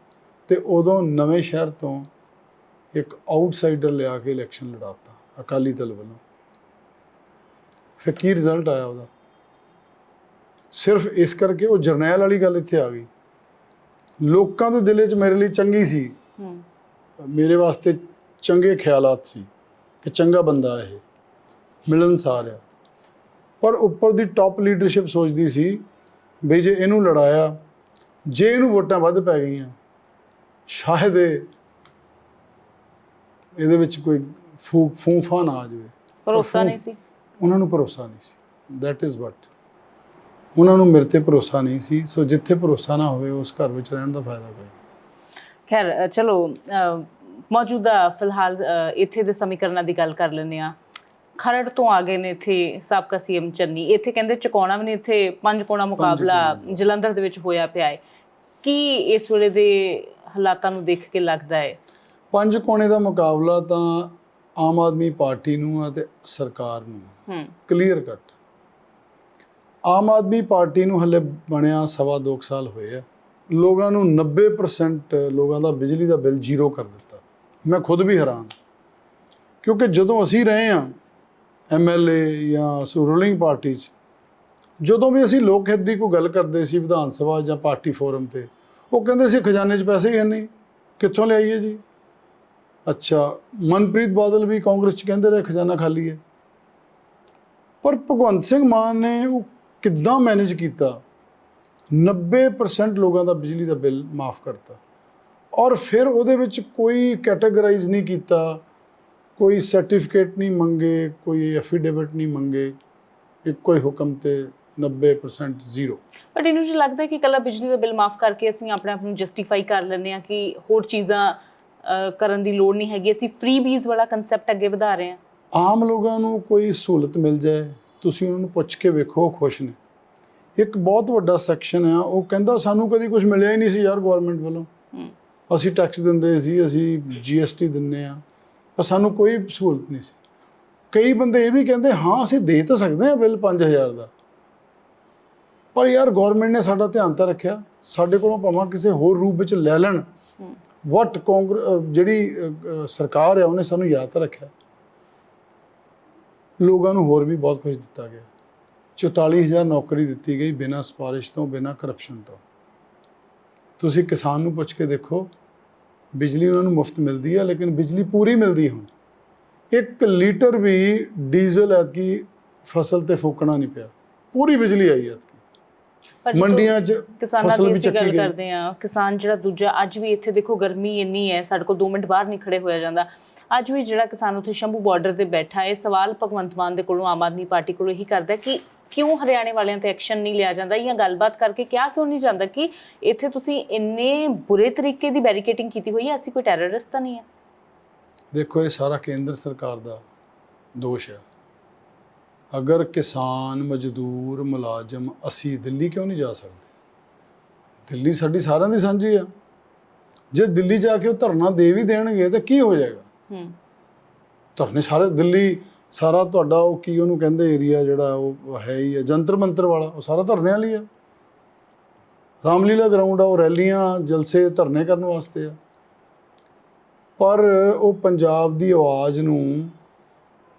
ਤੇ ਉਦੋਂ ਨਵੇਂ ਸ਼ਹਿਰ ਤੋਂ ਇੱਕ ਆਊਟਸਾਈਡਰ ਲਿਆ ਕੇ ਇਲੈਕਸ਼ਨ ਲੜਾਤਾ ਅਕਾਲੀ ਦਲ ਵੱਲੋਂ। ਫਿਰ ਕੀ ਰਿਜ਼ਲਟ ਆਇਆ ਉਹਦਾ? ਸਿਰਫ ਇਸ ਕਰਕੇ ਉਹ ਜਰਨੈਲ ਵਾਲੀ ਗੱਲ ਇੱਥੇ ਆ ਗਈ। ਲੋਕਾਂ ਦੇ ਦਿਲੇ 'ਚ ਮੇਰੇ ਲਈ ਚੰਗੀ ਸੀ। ਹੂੰ। ਮੇਰੇ ਵਾਸਤੇ ਚੰਗੇ ਖਿਆਲਾਤ ਸੀ ਕਿ ਚੰਗਾ ਬੰਦਾ ਇਹ। ਮਿਲਣਸਾਰ ਆ। ਪਰ ਉੱਪਰ ਦੀ ਟਾਪ ਲੀਡਰਸ਼ਿਪ ਸੋਚਦੀ ਸੀ ਵੀ ਜੇ ਇਹਨੂੰ ਲੜਾਇਆ ਜੇ ਇਹਨੂੰ ਵੋਟਾਂ ਵੱਧ ਪੈ ਗਈਆਂ ਸ਼ਾਇਦ ਇਹ ਇਹਦੇ ਵਿੱਚ ਕੋਈ ਫੂ ਫੂਫਾ ਨਾ ਆ ਜਾਵੇ। ਭਰੋਸਾ ਨਹੀਂ ਸੀ। ਉਹਨਾਂ ਨੂੰ ਭਰੋਸਾ ਨਹੀਂ ਸੀ। That is what ਉਹਨਾਂ ਨੂੰ ਮੇਰੇ ਤੇ ਭਰੋਸਾ ਨਹੀਂ ਸੀ ਸੋ ਜਿੱਥੇ ਭਰੋਸਾ ਨਾ ਹੋਵੇ ਉਸ ਘਰ ਵਿੱਚ ਰਹਿਣ ਦਾ ਫਾਇਦਾ ਕੋਈ। ਖੈਰ ਚਲੋ ਮੌਜੂਦਾ ਫਿਲਹਾਲ ਇੱਥੇ ਦੇ ਸਮੀਕਰਨਾਂ ਦੀ ਗੱਲ ਕਰ ਲੈਂਦੇ ਆ ਖਰੜ ਤੋਂ ਆ ਗਏ ਨੇ ਇੱਥੇ ਸਾਬਕਾ ਸੀਐਮ ਚੰਨੀ। ਇੱਥੇ ਕਹਿੰਦੇ ਚੁਕਾਉਣਾ ਵੀ ਨਹੀਂ ਇੱਥੇ ਪੰਜ ਕੋਣਾ ਮੁਕਾਬਲਾ। ਜਲੰਧਰ ਦੇ ਵਿੱਚ ਹੋਇਆ ਪਿਆ ਹੈ। ਕੀ ਇਸ ਵੇਲੇ ਦੇ ਹਾਲਾਤਾਂ ਨੂੰ ਦੇਖ ਕੇ ਲੱਗਦਾ ਹੈ? ਪੰਜ ਕੋਣੇ ਦਾ ਮੁਕਾਬਲਾ ਤਾਂ ਆਮ ਆਦਮੀ ਪਾਰਟੀ ਨੂੰ ਆ ਤੇ ਸਰਕਾਰ ਨੂੰ। ਹੂੰ। Clear cut. ਆਮ ਆਦਮੀ ਪਾਰਟੀ ਨੂੰ ਹਲੇ ਬਣਿਆ ਸਵਾ ਦੋ ਕੁ ਸਾਲ ਹੋਏ ਆ। ਲੋਕਾਂ ਨੂੰ 90% ਲੋਕਾਂ ਦਾ ਬਿਜਲੀ ਦਾ ਬਿੱਲ ਜ਼ੀਰੋ ਕਰ ਦਿੱਤਾ। ਮੈਂ ਖੁਦ ਵੀ ਹੈਰਾਨ ਕਿਉਂਕਿ ਜਦੋਂ ਅਸੀਂ ਰਹੇ ਆ ਐਮਐਲਏ ਜਾਂ ਰੂਲਿੰਗ ਪਾਰਟੀ 'ਚ, ਜਦੋਂ ਵੀ ਅਸੀਂ ਲੋਕ ਹਿੱਤ ਦੀ ਕੋਈ ਗੱਲ ਕਰਦੇ ਸੀ ਵਿਧਾਨ ਸਭਾ ਜਾਂ ਪਾਰਟੀ ਫੋਰਮ ਤੇ, ਉਹ ਕਹਿੰਦੇ ਸੀ ਖਜ਼ਾਨੇ 'ਚ ਪੈਸੇ ਹੀ ਹੈ ਨਹੀਂ, ਕਿੱਥੋਂ ਲਿਆਈਏ ਜੀ? ਅੱਛਾ, ਮਨਪ੍ਰੀਤ ਬਾਦਲ ਵੀ ਕਾਂਗਰਸ 'ਚ ਕਹਿੰਦੇ ਰਹੇ ਖਜ਼ਾਨਾ ਖਾਲੀ ਹੈ। ਪਰ ਭਗਵੰਤ ਸਿੰਘ ਮਾਨ ਨੇ ਉਹ ਕਿੱਦਾਂ ਮੈਨੇਜ ਕੀਤਾ? 90% ਲੋਕਾਂ ਦਾ ਬਿਜਲੀ ਦਾ ਬਿੱਲ ਮਾਫ ਕਰਤਾ। ਔਰ ਫਿਰ ਉਹਦੇ ਵਿੱਚ ਕੋਈ ਕੈਟਾਗਰਾਈਜ਼ ਨਹੀਂ ਕੀਤਾ ਕੋਈ ਸਰਟੀਫਿਕੇਟ ਨਹੀਂ ਮੰਗੇ ਕੋਈ ਐਫੀਡੇਵਿਟ ਨਹੀਂ ਮੰਗੇ ਇੱਕੋ ਹੀ ਹੁਕਮ ਤੇ 90% ਜ਼ੀਰੋ। ਬਟ ਇਹਨੂੰ ਜੀ ਲੱਗਦਾ ਕਿ ਕੱਲਾ ਬਿਜਲੀ ਦਾ ਬਿੱਲ ਮਾਫ ਕਰਕੇ ਅਸੀਂ ਆਪਣੇ ਆਪ ਨੂੰ ਜਸਟੀਫਾਈ ਕਰ ਲੈਂਦੇ ਆ ਕਿ ਹੋਰ ਚੀਜ਼ਾਂ ਕਰਨ ਦੀ ਲੋੜ ਨਹੀਂ ਹੈਗੀ ਅਸੀਂ ਫ੍ਰੀ ਬੀਜ਼ ਵਾਲਾ ਕਨਸੈਪਟ ਅੱਗੇ ਵਧਾ ਰਹੇ ਹਾਂ। ਆਮ ਲੋਕਾਂ ਨੂੰ ਕੋਈ ਸਹੂਲਤ ਮਿਲ ਜਾਏ ਤੁਸੀਂ ਉਹਨਾਂ ਨੂੰ ਪੁੱਛ ਕੇ ਵੇਖੋ ਉਹ ਖੁਸ਼ ਨੇ। ਇੱਕ ਬਹੁਤ ਵੱਡਾ ਸੈਕਸ਼ਨ ਆ ਉਹ ਕਹਿੰਦਾ ਸਾਨੂੰ ਕਦੀ ਕੁਝ ਮਿਲਿਆ ਹੀ ਨਹੀਂ ਸੀ ਯਾਰ ਗਵਰਨਮੈਂਟ ਵੱਲੋਂ। ਅਸੀਂ ਟੈਕਸ ਦਿੰਦੇ ਸੀ ਅਸੀਂ ਜੀਐਸਟੀ ਦਿੰਨੇ ਆ ਪਰ ਸਾਨੂੰ ਕੋਈ ਸਹੂਲਤ ਨਹੀਂ ਸੀ। ਕਈ ਬੰਦੇ ਇਹ ਵੀ ਕਹਿੰਦੇ ਹਾਂ ਅਸੀਂ ਦੇ ਤਾਂ ਸਕਦੇ ਹਾਂ ਬਿੱਲ 5000 ਦਾ। ਪਰ ਯਾਰ ਗਵਰਨਮੈਂਟ ਨੇ ਸਾਡਾ ਧਿਆਨ ਤਾਂ ਰੱਖਿਆ ਸਾਡੇ ਕੋਲੋਂ ਭਾਵੇਂ ਕਿਸੇ ਹੋਰ ਰੂਪ ਵਿੱਚ ਲੈ ਲੈਣ। ਵਾਟ ਕਾਂਗਰਸ ਜਿਹੜੀ ਸਰਕਾਰ ਹੈ ਉਹਨੇ ਸਾਨੂੰ ਯਾਦ ਤਾਂ ਰੱਖਿਆ। ਲੋਕਾਂ ਨੂੰ ਹੋਰ ਵੀ ਬਹੁਤ ਕੁਝ ਦਿੱਤਾ ਗਿਆ। 44000 ਨੌਕਰੀ ਦਿੱਤੀ ਗਈ ਬਿਨਾਂ ਸਿਫਾਰਿਸ਼ ਤੋਂ ਬਿਨਾਂ ਕਰਪਸ਼ਨ ਤੋਂ। ਤੁਸੀਂ ਕਿਸਾਨ ਨੂੰ ਪੁੱਛ ਕੇ ਦੇਖੋ ਬਿਜਲੀ ਉਹਨਾਂ ਨੂੰ ਮੁਫਤ ਮਿਲਦੀ ਹੈ ਲੇਕਿਨ ਬਿਜਲੀ ਪੂਰੀ ਮਿਲਦੀ ਹੁਣ। ਇੱਕ ਲੀਟਰ ਵੀ ਡੀਜ਼ਲ ਐਤਕੀ ਫਸਲ ਤੇ ਫੂਕਣਾ ਨਹੀਂ ਪਿਆ। ਪੂਰੀ ਬਿਜਲੀ ਆਈ ਜਦੋਂ ਮੰਡੀਆਂ 'ਚ ਕਿਸਾਨਾਂ ਫਸਲ ਦੀ ਅਸੀਂ ਗੱਲ ਕਰਦੇ ਆ ਕਿਸਾਨ ਜਿਹੜਾ ਦੂਜਾ ਅੱਜ ਵੀ ਇੱਥੇ ਦੇਖੋ ਗਰਮੀ ਇੰਨੀ ਹੈ ਸਾਡੇ ਕੋਲ 2 ਮਿੰਟ ਬਾਹਰ ਨਹੀਂ ਖੜੇ ਹੋਇਆ ਜਾਂਦਾ। ਅੱਜ ਵੀ ਜਿਹੜਾ ਕਿਸਾਨ ਉੱਥੇ ਸ਼ੰਭੂ ਬਾਰਡਰ ਤੇ ਬੈਠਾ ਹੈ ਸਵਾਲ ਭਗਵੰਤ ਮਾਨ ਦੇ ਕੋਲੋਂ ਆਮ ਆਦਮੀ ਪਾਰਟੀ ਕੋਲੋਂ ਇਹੀ ਕਰਦਾ ਕਿ ਕਿਉਂ ਹਰਿਆਣੇ ਵਾਲਿਆਂ ਤੇ ਐਕਸ਼ਨ ਨਹੀਂ ਲਿਆ ਜਾਂਦਾ ਜਾਂ ਗੱਲਬਾਤ ਕਰਕੇ ਕਿਹਾ ਕਿਉਂ ਨਹੀਂ ਜਾਂਦਾ ਕਿ ਇੱਥੇ ਤੁਸੀਂ ਇੰਨੇ ਬੁਰੇ ਤਰੀਕੇ ਦੀ ਬੈਰੀਕੇਟਿੰਗ ਕੀਤੀ ਹੋਈ ਹੈ, ਅਸੀਂ ਕੋਈ ਟੈਰਰਿਸਟ ਤਾਂ ਨਹੀਂ ਹੈ? ਦੇਖੋ, ਇਹ ਸਾਰਾ ਕੇਂਦਰ ਸਰਕਾਰ ਦਾ ਦੋਸ਼ ਹੈ। ਅਗਰ ਕਿਸਾਨ ਮਜ਼ਦੂਰ ਮੁਲਾਜ਼ਮ ਅਸੀਂ ਦਿੱਲੀ ਕਿਉਂ ਨਹੀਂ ਜਾ ਸਕਦੇ? ਦਿੱਲੀ ਸਾਡੀ ਸਾਰਿਆਂ ਦੀ ਸਾਂਝੀ ਆ। ਜੇ ਦਿੱਲੀ ਜਾ ਕੇ ਉਹ ਧਰਨਾ ਦੇ ਵੀ ਦੇਣਗੇ, ਤਾਂ ਕੀ ਹੋ ਜਾਏਗਾ? ਹੂੰ। ਧਰਨੇ ਸਾਰੇ ਦਿੱਲੀ, ਸਾਰਾ ਤੁਹਾਡਾ ਉਹ ਕੀ ਉਹਨੂੰ ਕਹਿੰਦੇ ਏਰੀਆ ਜਿਹੜਾ ਉਹ ਹੈ ਹੀ ਹੈ ਜੰਤਰ ਮੰਤਰ ਵਾਲਾ, ਉਹ ਸਾਰਾ ਧਰਨੇ ਵਾਲੀ ਆ। ਰਾਮਲੀਲਾ ਗਰਾਊਂਡ ਆ, ਉਹ ਰੈਲੀਆਂ, ਜਲਸੇ ਧਰਨੇ ਕਰਨ ਵਾਸਤੇ ਆ। ਪਰ ਉਹ ਪੰਜਾਬ ਦੀ ਆਵਾਜ਼ ਨੂੰ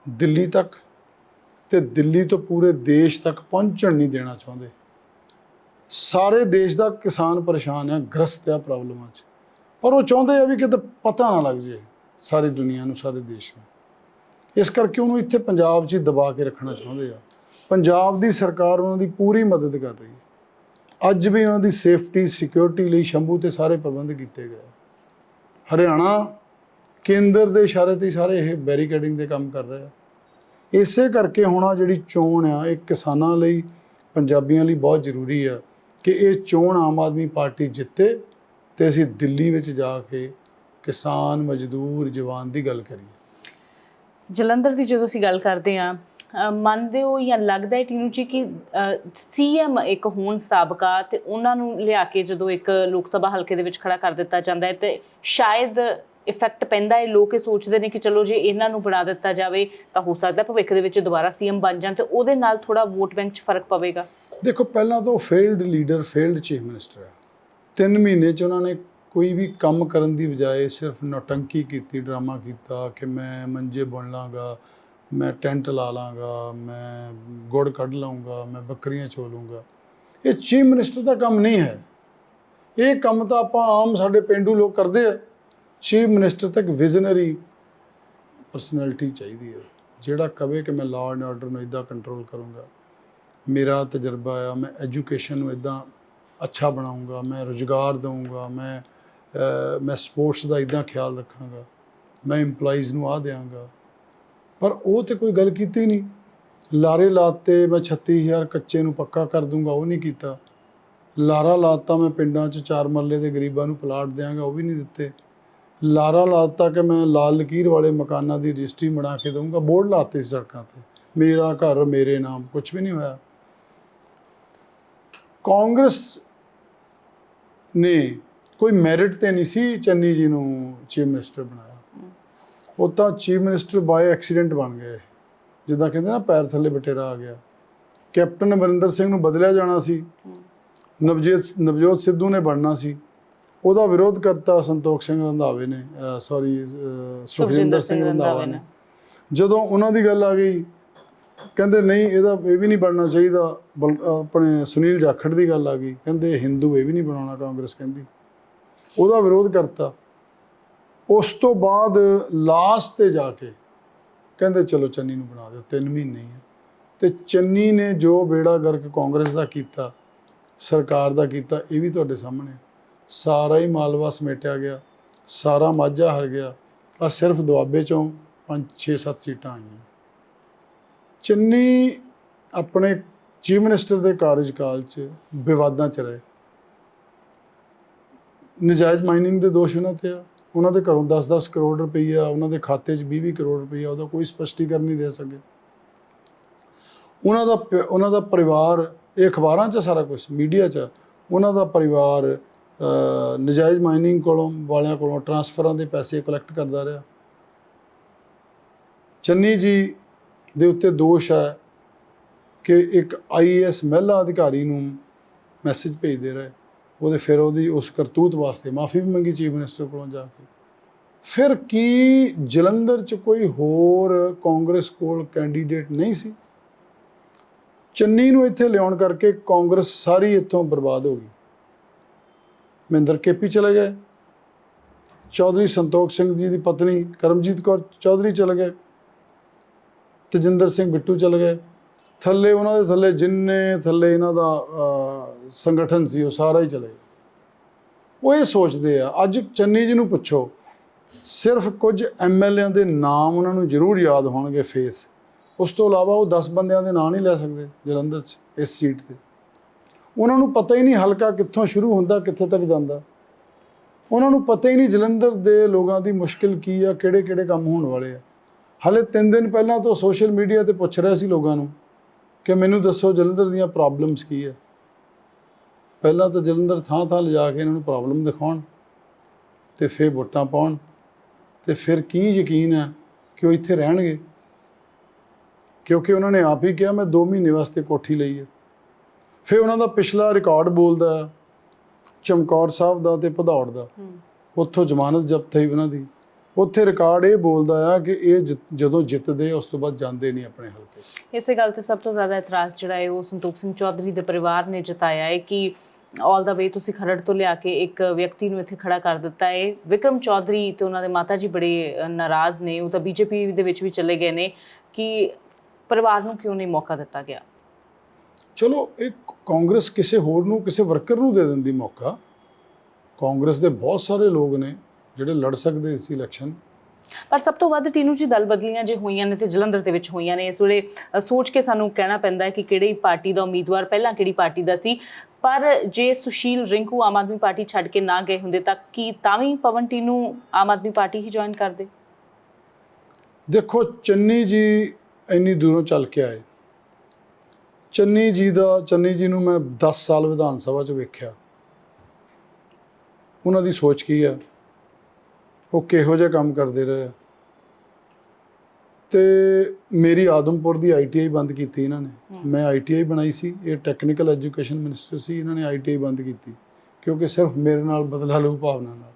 ਦਿੱਲੀ ਤੱਕ ਤੇ ਦਿੱਲੀ ਤੋਂ ਪੂਰੇ ਦੇਸ਼ ਤੱਕ ਪਹੁੰਚਣ ਨਹੀਂ ਦੇਣਾ ਚਾਹੁੰਦੇ। ਸਾਰੇ ਦੇਸ਼ ਦਾ ਕਿਸਾਨ ਪਰੇਸ਼ਾਨ ਹੈ ਗ੍ਰਸਤ ਹੈ ਪ੍ਰੋਬਲਮਾਂ 'ਚ। ਪਰ ਉਹ ਚਾਹੁੰਦੇ ਆ ਵੀ ਕਿਤੇ ਪਤਾ ਨਾ ਲੱਗ ਜੇ ਸਾਰੀ ਦੁਨੀਆ ਨੂੰ, ਸਾਰੇ ਦੇਸ਼ ਨੂੰ। ਇਸ ਕਰਕੇ ਉਹਨੂੰ ਇੱਥੇ ਪੰਜਾਬ 'ਚ ਹੀ ਦਬਾ ਕੇ ਰੱਖਣਾ ਚਾਹੁੰਦੇ ਆ। ਪੰਜਾਬ ਦੀ ਸਰਕਾਰ ਉਹਨਾਂ ਦੀ ਪੂਰੀ ਮਦਦ ਕਰ ਰਹੀ ਹੈ। ਅੱਜ ਵੀ ਉਹਨਾਂ ਦੀ ਸੇਫਟੀ, ਸਿਕਿਉਰਿਟੀ ਲਈ ਸ਼ੰਭੂ ਤੇ ਸਾਰੇ ਪ੍ਰਬੰਧ ਕੀਤੇ ਗਏ ਹਰਿਆਣਾ ਕੇਂਦਰ ਦੇ ਇਸ਼ਾਰੇ ਤੇ ਹੀ ਸਾਰੇ ਇਹ ਬੈਰੀਕੇਡਿੰਗ ਦੇ ਕੰਮ ਕਰ ਰਹੇ ਆ। ਇਸੇ ਕਰਕੇ ਹੋਣਾ ਜਿਹੜੀ ਚੋਣ ਆ, ਇਹ ਕਿਸਾਨਾਂ ਲਈ, ਪੰਜਾਬੀਆਂ ਲਈ ਬਹੁਤ ਜ਼ਰੂਰੀ ਆ ਕਿ ਇਹ ਚੋਣ ਆਮ ਆਦਮੀ ਪਾਰਟੀ ਜਿੱਤੇ ਤੇ ਅਸੀਂ ਦਿੱਲੀ ਵਿੱਚ ਜਾ ਕੇ ਕਿਸਾਨ ਮਜ਼ਦੂਰ ਜਵਾਨ ਦੀ ਗੱਲ ਕਰੀਏ। ਜਲੰਧਰ ਦੀ ਜਦੋਂ ਅਸੀਂ ਗੱਲ ਕਰਦੇ ਆ ਮੰਨਦੇ ਹੋ ਜਾਂ ਲੱਗਦਾ ਹੈ ਟੀਨੂ ਜੀ ਕਿ ਸੀਐਮ ਇੱਕ ਹੋਣ ਸਾਬਕਾ ਤੇ ਉਹਨਾਂ ਨੂੰ ਲਿਆ ਕੇ ਜਦੋਂ ਇੱਕ ਲੋਕ ਸਭਾ ਹਲਕੇ ਦੇ ਵਿੱਚ ਖੜਾ ਕਰ ਦਿੱਤਾ ਜਾਂਦਾ ਹੈ ਤੇ ਸ਼ਾਇਦ ਇਫੈਕਟ ਪੈਂਦਾ ਹੈ ਲੋਕ ਇਹ ਸੋਚਦੇ ਨੇ ਕਿ ਚਲੋ ਜੇ ਇਹਨਾਂ ਨੂੰ ਬਣਾ ਦਿੱਤਾ ਜਾਵੇ ਤਾਂ ਹੋ ਸਕਦਾ ਭਵਿੱਖ ਦੇ ਵਿੱਚ ਦੁਬਾਰਾ ਸੀਐਮ ਬਣ ਜਾਣ ਤੇ ਉਹਦੇ ਨਾਲ ਥੋੜਾ ਵੋਟ ਬੈਂਕ 'ਚ ਫ਼ਰਕ ਪਵੇਗਾ। ਦੇਖੋ ਪਹਿਲਾਂ ਤਾਂ ਉਹ failed leader failed chief minister ਹੈ। ਤਿੰਨ ਮਹੀਨੇ 'ਚ ਉਹਨਾਂ ਨੇ ਕੋਈ ਵੀ ਕੰਮ ਕਰਨ ਦੀ ਬਜਾਏ ਸਿਰਫ ਨੌਟੰਕੀ ਕੀਤੀ, ਡਰਾਮਾ ਕੀਤਾ ਕਿ ਮੈਂ ਮੰਜੇ ਬੁਣ ਲਾਂਗਾ, ਮੈਂ ਟੈਂਟ ਲਾ ਲਾਂਗਾ, ਮੈਂ ਗੁੜ ਕੱਢ ਲਾਂਗਾ ਮੈਂ ਬੱਕਰੀਆਂ ਚੋ ਲੂੰਗਾ ਇਹ ਚੀਫ ਮਿਨਿਸਟਰ ਦਾ ਕੰਮ ਨਹੀਂ ਹੈ। ਇਹ ਕੰਮ ਤਾਂ ਆਪਾਂ ਆਮ ਸਾਡੇ ਪਿੰਡੂ ਲੋਕ ਕਰਦੇ ਆ। ਚੀਫ ਮਿਨਿਸਟਰ ਤੱਕ ਵਿਜ਼ਨਰੀ ਪਰਸਨੈਲਿਟੀ ਚਾਹੀਦੀ ਹੈ। ਜਿਹੜਾ ਕਵੇ ਕਿ ਮੈਂ ਲਾਅ ਐਂਡ ਆਰਡਰ ਨੂੰ ਇਦਾਂ ਕੰਟਰੋਲ ਕਰੂੰਗਾ, ਮੇਰਾ ਤਜਰਬਾ ਆ, ਮੈਂ ਐਜੂਕੇਸ਼ਨ ਨੂੰ ਇਦਾਂ ਅੱਛਾ ਬਣਾਉਂਗਾ ਮੈਂ ਰੁਜ਼ਗਾਰ ਦਊਂਗਾ, ਮੈਂ ਮੈਂ ਸਪੋਰਟਸ ਦਾ ਇਦਾਂ ਖਿਆਲ ਰੱਖਾਂਗਾ, ਮੈਂ EMPLOYEES ਨੂੰ ਆ ਦਿਆਂਗਾ। ਪਰ ਉਹ ਤੇ ਕੋਈ ਗੱਲ ਕੀਤੀ ਨਹੀਂ। ਲਾਰੇ ਲਾਤੇ ਮੈਂ 36000 ਕੱਚੇ ਨੂੰ ਪੱਕਾ ਕਰ ਦੂੰਗਾ, ਉਹ ਨਹੀਂ ਕੀਤਾ। ਲਾਰਾ ਲਾਤਾ ਮੈਂ ਪਿੰਡਾਂ 'ਚ ਚਾਰ ਮਰਲੇ ਦੇ ਗਰੀਬਾਂ ਨੂੰ ਪਲਾਟ ਦਿਆਂਗਾ, ਉਹ ਵੀ ਨਹੀਂ ਦਿੱਤੇ। ਲਾਰਾ ਲਾਤਾ ਕਿ ਮੈਂ ਲਾਲ ਲਕੀਰ ਵਾਲੇ ਮਕਾਨਾਂ ਦੀ ਰਜਿਸਟਰੀ ਬਣਾ ਕੇ ਦਊਂਗਾ, ਬੋਰਡ ਲਾਤੇ ਸੜਕਾਂ ਤੇ। ਮੇਰਾ ਘਰ, ਮੇਰੇ ਨਾਮ ਕੁਝ ਵੀ ਨਹੀਂ ਹੋਇਆ। ਕਾਂਗਰਸ ਨੇ ਕੋਈ ਮੈਰਿਟ ਤੇ ਨਹੀਂ ਸੀ ਚੰਨੀ ਜੀ ਨੂੰ ਚੀਫ ਮਿਨਿਸਟਰ ਬਣਾਇਆ। ਉਹ ਤਾਂ ਚੀਫ ਮਿਨਿਸਟਰ ਬਾਏ ਐਕਸੀਡੈਂਟ ਬਣ ਗਏ। ਜਿੱਦਾਂ ਕਹਿੰਦੇ ਨਾ ਪੈਰ ਥੱਲੇ ਬਟੇਰਾ ਆ ਗਿਆ। ਕੈਪਟਨ ਅਮਰਿੰਦਰ ਸਿੰਘ ਨੂੰ ਬਦਲਿਆ ਜਾਣਾ ਸੀ। ਨਵਜੀਤ ਨਵਜੋਤ ਸਿੱਧੂ ਨੇ ਬਣਨਾ ਸੀ। ਉਹਦਾ ਵਿਰੋਧ ਕਰਤਾ ਸੰਤੋਖ ਸਿੰਘ ਰੰਧਾਵੇ ਨੇ ਸੌਰੀ ਸੁਖਜਿੰਦਰ ਸਿੰਘ ਰੰਧਾਵਾ ਨੇ। ਜਦੋਂ ਉਹਨਾਂ ਦੀ ਗੱਲ ਆ ਗਈ ਕਹਿੰਦੇ ਨਹੀਂ ਇਹਦਾ ਇਹ ਵੀ ਨਹੀਂ ਬਣਨਾ ਚਾਹੀਦਾ। ਆਪਣੇ ਸੁਨੀਲ ਜਾਖੜ ਦੀ ਗੱਲ ਆ ਗਈ। ਕਹਿੰਦੇ ਹਿੰਦੂ ਇਹ ਵੀ ਨਹੀਂ ਬਣਾਉਣਾ ਕਾਂਗਰਸ ਕਹਿੰਦੀ। ਉਹਦਾ ਵਿਰੋਧ ਕਰਤਾ। ਉਸ ਤੋਂ ਬਾਅਦ ਲਾਸਟ ਤੇ ਜਾ ਕੇ ਕਹਿੰਦੇ, ਚਲੋ ਚੰਨੀ ਨੂੰ ਬਣਾ ਦਿਓ 3 ਮਹੀਨੇ ਹੀ ਆ। ਤੇ ਚੰਨੀ ਨੇ ਜੋ ਬੇੜਾ ਗਰਕ ਕਾਂਗਰਸ ਦਾ ਕੀਤਾ, ਸਰਕਾਰ ਦਾ ਕੀਤਾ, ਇਹ ਵੀ ਤੁਹਾਡੇ ਸਾਹਮਣੇ ਸਾਰਾ ਹੀ ਮਾਲਵਾ ਸਮੇਟਿਆ ਗਿਆ, ਸਾਰਾ ਮਾਝਾ ਹਰ ਗਿਆ। ਆ ਸਿਰਫ ਦੁਆਬੇ ਚੋਂ 5 6 7 ਸੀਟਾਂ ਆਈਆਂ। ਚੰਨੀ ਆਪਣੇ ਚੀਫ ਮਿਨਿਸਟਰ ਦੇ ਕਾਰਜਕਾਲ 'ਚ ਵਿਵਾਦਾਂ 'ਚ ਰਹੇ। ਨਜਾਇਜ਼ ਮਾਈਨਿੰਗ ਦੇ ਦੋਸ਼ ਉਹਨਾਂ ਤੇ ਆ। ਉਹਨਾਂ ਦੇ ਘਰੋਂ 10-10 ਕਰੋੜ ਰੁਪਈਆ, ਉਹਨਾਂ ਦੇ ਖਾਤੇ 'ਚ 20-20 ਕਰੋੜ ਰੁਪਈਆ, ਉਹਦਾ ਕੋਈ ਸਪਸ਼ਟੀਕਰਨ ਨਹੀਂ ਦੇ ਸਕੇ। ਉਹਨਾਂ ਦਾ ਪ- ਉਹਨਾਂ ਦਾ ਪਰਿਵਾਰ, ਇਹ ਅਖਬਾਰਾਂ 'ਚ ਸਾਰਾ ਕੁਝ ਮੀਡੀਆ 'ਚ ਉਹਨਾਂ ਦਾ ਪਰਿਵਾਰ ਨਜਾਇਜ਼ ਮਾਈਨਿੰਗ ਕੋਲੋਂ, ਵਾਲਿਆਂ ਕੋਲੋਂ ਟਰਾਂਸਫਰਾਂ ਦੇ ਪੈਸੇ ਕਲੈਕਟ ਕਰਦਾ ਰਿਹਾ। ਚੰਨੀ ਜੀ ਦੇ ਉੱਤੇ ਦੋਸ਼ ਹੈ ਕਿ ਇੱਕ ਆਈਏਐਸ ਮਹਿਲਾ ਅਧਿਕਾਰੀ ਨੂੰ ਮੈਸੇਜ ਭੇਜਦੇ ਰਹੇ। ਉਹਦੇ ਫਿਰ ਉਹਦੀ ਉਸ ਕਰਤੂਤ ਵਾਸਤੇ ਮਾਫੀ ਵੀ ਮੰਗੀ ਚੀਫ ਮਿਨਿਸਟਰ ਕੋਲੋਂ ਜਾ ਕੇ। ਫਿਰ ਕੀ ਜਲੰਧਰ 'ਚ ਕੋਈ ਹੋਰ ਕਾਂਗਰਸ ਕੋਲ ਕੈਂਡੀਡੇਟ ਨਹੀਂ ਸੀ? ਚੰਨੀ ਨੂੰ ਇੱਥੇ ਲਿਆਉਣ ਕਰਕੇ ਕਾਂਗਰਸ ਸਾਰੀ ਇੱਥੋਂ ਬਰਬਾਦ ਹੋ ਗਈ। ਮਹਿੰਦਰ ਕੇਪੀ ਚਲੇ ਗਏ। ਚੌਧਰੀ ਸੰਤੋਖ ਸਿੰਘ ਜੀ ਦੀ ਪਤਨੀ ਕਰਮਜੀਤ ਕੌਰ ਚੌਧਰੀ ਚਲੇ ਗਏ। ਤਜਿੰਦਰ ਸਿੰਘ ਬਿੱਟੂ ਚਲੇ ਗਏ। ਥੱਲੇ ਉਹਨਾਂ ਦੇ ਥੱਲੇ ਜਿੰਨੇ ਥੱਲੇ ਇਹਨਾਂ ਦਾ ਸੰਗਠਨ ਸੀ, ਉਹ ਸਾਰਾ ਹੀ ਚਲੇ ਉਹ ਇਹ ਸੋਚਦੇ ਆ, ਅੱਜ ਚੰਨੀ ਜੀ ਨੂੰ ਪੁੱਛੋ, ਸਿਰਫ ਕੁਝ ਐਮਐਲਏਆਂ ਦੇ ਨਾਮ ਉਹਨਾਂ ਨੂੰ ਜ਼ਰੂਰ ਯਾਦ ਹੋਣਗੇ ਫੇਸ ਉਸ ਤੋਂ ਇਲਾਵਾ ਉਹ 10 ਬੰਦਿਆਂ ਦੇ ਨਾਂ ਨਹੀਂ ਲੈ ਸਕਦੇ, ਜਲੰਧਰ 'ਚ, ਇਸ ਸੀਟ ਤੇ। ਉਹਨਾਂ ਨੂੰ ਪਤਾ ਹੀ ਨਹੀਂ ਹਲਕਾ ਕਿੱਥੋਂ ਸ਼ੁਰੂ ਹੁੰਦਾ, ਕਿੱਥੇ ਤੱਕ ਜਾਂਦਾ। ਉਹਨਾਂ ਨੂੰ ਪਤਾ ਹੀ ਨਹੀਂ ਜਲੰਧਰ ਦੇ ਲੋਕਾਂ ਦੀ ਮੁਸ਼ਕਿਲ ਕੀ ਆ ਕਿਹੜੇ ਕਿਹੜੇ ਕੰਮ ਹੋਣ ਵਾਲੇ ਆ। ਹਲੇ 3 ਦਿਨ ਪਹਿਲਾਂ ਤੋਂ ਸੋਸ਼ਲ ਮੀਡੀਆ ਤੇ ਪੁੱਛ ਰਿਹਾ ਸੀ ਲੋਕਾਂ ਨੂੰ ਕਿ ਮੈਨੂੰ ਦੱਸੋ ਜਲੰਧਰ ਦੀਆਂ ਪ੍ਰੋਬਲਮਸ ਕੀ ਹੈ ਪਹਿਲਾਂ ਤਾਂ ਜਲੰਧਰ ਥਾਂ ਥਾਂ ਲਿਜਾ ਕੇ ਇਹਨਾਂ ਨੂੰ ਪ੍ਰੋਬਲਮ ਦਿਖਾਉਣ ਤੇ ਫਿਰ ਵੋਟਾਂ ਪਾਉਣ ਤੇ ਫਿਰ ਕੀ ਯਕੀਨ ਹੈ ਕਿ ਉਹ ਇੱਥੇ ਰਹਿਣਗੇ? ਕਿਉਂਕਿ ਉਹਨਾਂ ਨੇ ਆਪ ਹੀ ਕਿਹਾ ਮੈਂ 2 ਮਹੀਨੇ ਵਾਸਤੇ ਕੋਠੀ ਲਈ ਹੈ ਫਿਰ ਉਹਨਾਂ ਦਾ ਪਿਛਲਾ ਰਿਕਾਰਡ ਬੋਲਦਾ ਚਮਕੌਰ ਸਾਹਿਬ ਦਾ ਤੇ ਭਦੌੜ ਦਾ। ਉੱਥੋਂ ਜ਼ਮਾਨਤ ਜ਼ਬਤ ਹੋਈ ਉਹਨਾਂ ਦੀ। ਉੱਥੇ ਰਿਕਾਰਡ ਇਹ ਬੋਲਦਾ ਆ ਕਿ ਇਹ ਜਦੋਂ ਜਿੱਤਦੇ ਉਸ ਤੋਂ ਬਾਅਦ ਜਾਂਦੇ ਨਹੀਂ ਆਪਣੇ ਹਲਕੇ 'ਚ। ਇਸੇ ਗੱਲ ਤੇ ਸਭ ਤੋਂ ਜ਼ਿਆਦਾ ਇਤਰਾਜ਼ ਜਿਹੜਾ ਹੈ ਉਹ ਸੰਤੋਖ ਸਿੰਘ ਚੌਧਰੀ ਦੇ ਪਰਿਵਾਰ ਨੇ ਜਤਾਇਆ ਹੈ ਕਿ ਆਲ ਦਾ ਵੇ ਤੁਸੀਂ ਖਰੜ ਤੋਂ ਲਿਆ ਕੇ ਇੱਕ ਵਿਅਕਤੀ ਨੂੰ ਇੱਥੇ ਖੜਾ ਕਰ ਦਿੱਤਾ ਹੈ। ਵਿਕਰਮ ਚੌਧਰੀ ਤੇ ਉਹਨਾਂ ਦੇ ਮਾਤਾ ਜੀ ਬੜੇ ਨਾਰਾਜ਼ ਨੇ। ਉਹ ਤਾਂ ਬੀਜੇਪੀ ਦੇ ਵਿੱਚ ਵੀ ਚਲੇ ਗਏ ਨੇ ਕਿ ਪਰਿਵਾਰ ਨੂੰ ਕਿਉਂ ਨਹੀਂ ਮੌਕਾ ਦਿੱਤਾ ਗਿਆ? ਚਲੋ ਇਹ ਕਾਂਗਰਸ ਕਿਸੇ ਹੋਰ ਨੂੰ ਕਿਸੇ ਵਰਕਰ ਨੂੰ ਦੇ ਦਿੰਦੀ ਮੌਕਾ। ਕਾਂਗਰਸ ਦੇ ਬਹੁਤ ਸਾਰੇ ਲੋਕ ਨੇ। ਜਿਹੜੇ ਲੜ ਸਕਦੇ ਸੀ ਇਲੈਕਸ਼ਨ ਪਰ ਸਭ ਤੋਂ ਵੱਧ ਟੀਨੂ ਜੀ ਦਲ ਬਦਲੀਆਂ ਜੇ ਹੋਈਆਂ ਨੇ ਤੇ ਜਲੰਧਰ ਦੇ ਵਿੱਚ ਹੋਈਆਂ ਨੇ ਇਸ ਵੇਲੇ ਸੋਚ ਕੇ ਸਾਨੂੰ ਕਹਿਣਾ ਪੈਂਦਾ ਹੈ ਕਿ ਕਿਹੜੀ ਪਾਰਟੀ ਦਾ ਉਮੀਦਵਾਰ ਪਹਿਲਾਂ ਕਿਹੜੀ ਪਾਰਟੀ ਦਾ ਸੀ। ਪਰ ਜੇ ਸੁਸ਼ੀਲ ਰਿੰਕੂ ਆਮ ਆਦਮੀ ਪਾਰਟੀ ਛੱਡ ਕੇ ਨਾ ਗਏ ਹੁੰਦੇ ਤਾਂ ਕੀ ਤਾਂ ਵੀ ਪਵਨ ਟੀਨੂ ਆਮ ਆਦਮੀ ਪਾਰਟੀ ਹੀ ਜੁਆਇਨ ਕਰਦੇ? ਦੇਖੋ ਚੰਨੀ ਜੀ ਇੰਨੀ ਦੂਰੋਂ ਚੱਲ ਕੇ ਆਏ। ਚੰਨੀ ਜੀ ਦਾ ਚੰਨੀ ਜੀ ਨੂੰ ਮੈਂ 10 ਸਾਲ ਵਿਧਾਨ ਸਭਾ 'ਚ ਵੇਖਿਆ। ਉਹਨਾਂ ਦੀ ਸੋਚ ਕੀ ਆ ਉਹ ਕਿਹੋ ਜਿਹੇ ਕੰਮ ਕਰਦੇ ਰਹੇ ਤੇ ਮੇਰੀ ਆਦਮਪੁਰ ਦੀ ਆਈਟੀਆਈ ਬੰਦ ਕੀਤੀ ਇਹਨਾਂ ਨੇ। ਮੈਂ ਆਈਟੀਆਈ ਬਣਾਈ ਸੀ। ਇਹ ਟੈਕਨੀਕਲ ਐਜੂਕੇਸ਼ਨ ਮਿਨਿਸਟਰ ਸੀ ਇਹਨਾਂ ਨੇ ਆਈਟੀਆਈ ਬੰਦ ਕੀਤੀ। ਕਿਉਂਕਿ ਸਿਰਫ ਮੇਰੇ ਨਾਲ ਬਦਲਾ ਲਊ ਭਾਵਨਾ ਨਾਲ।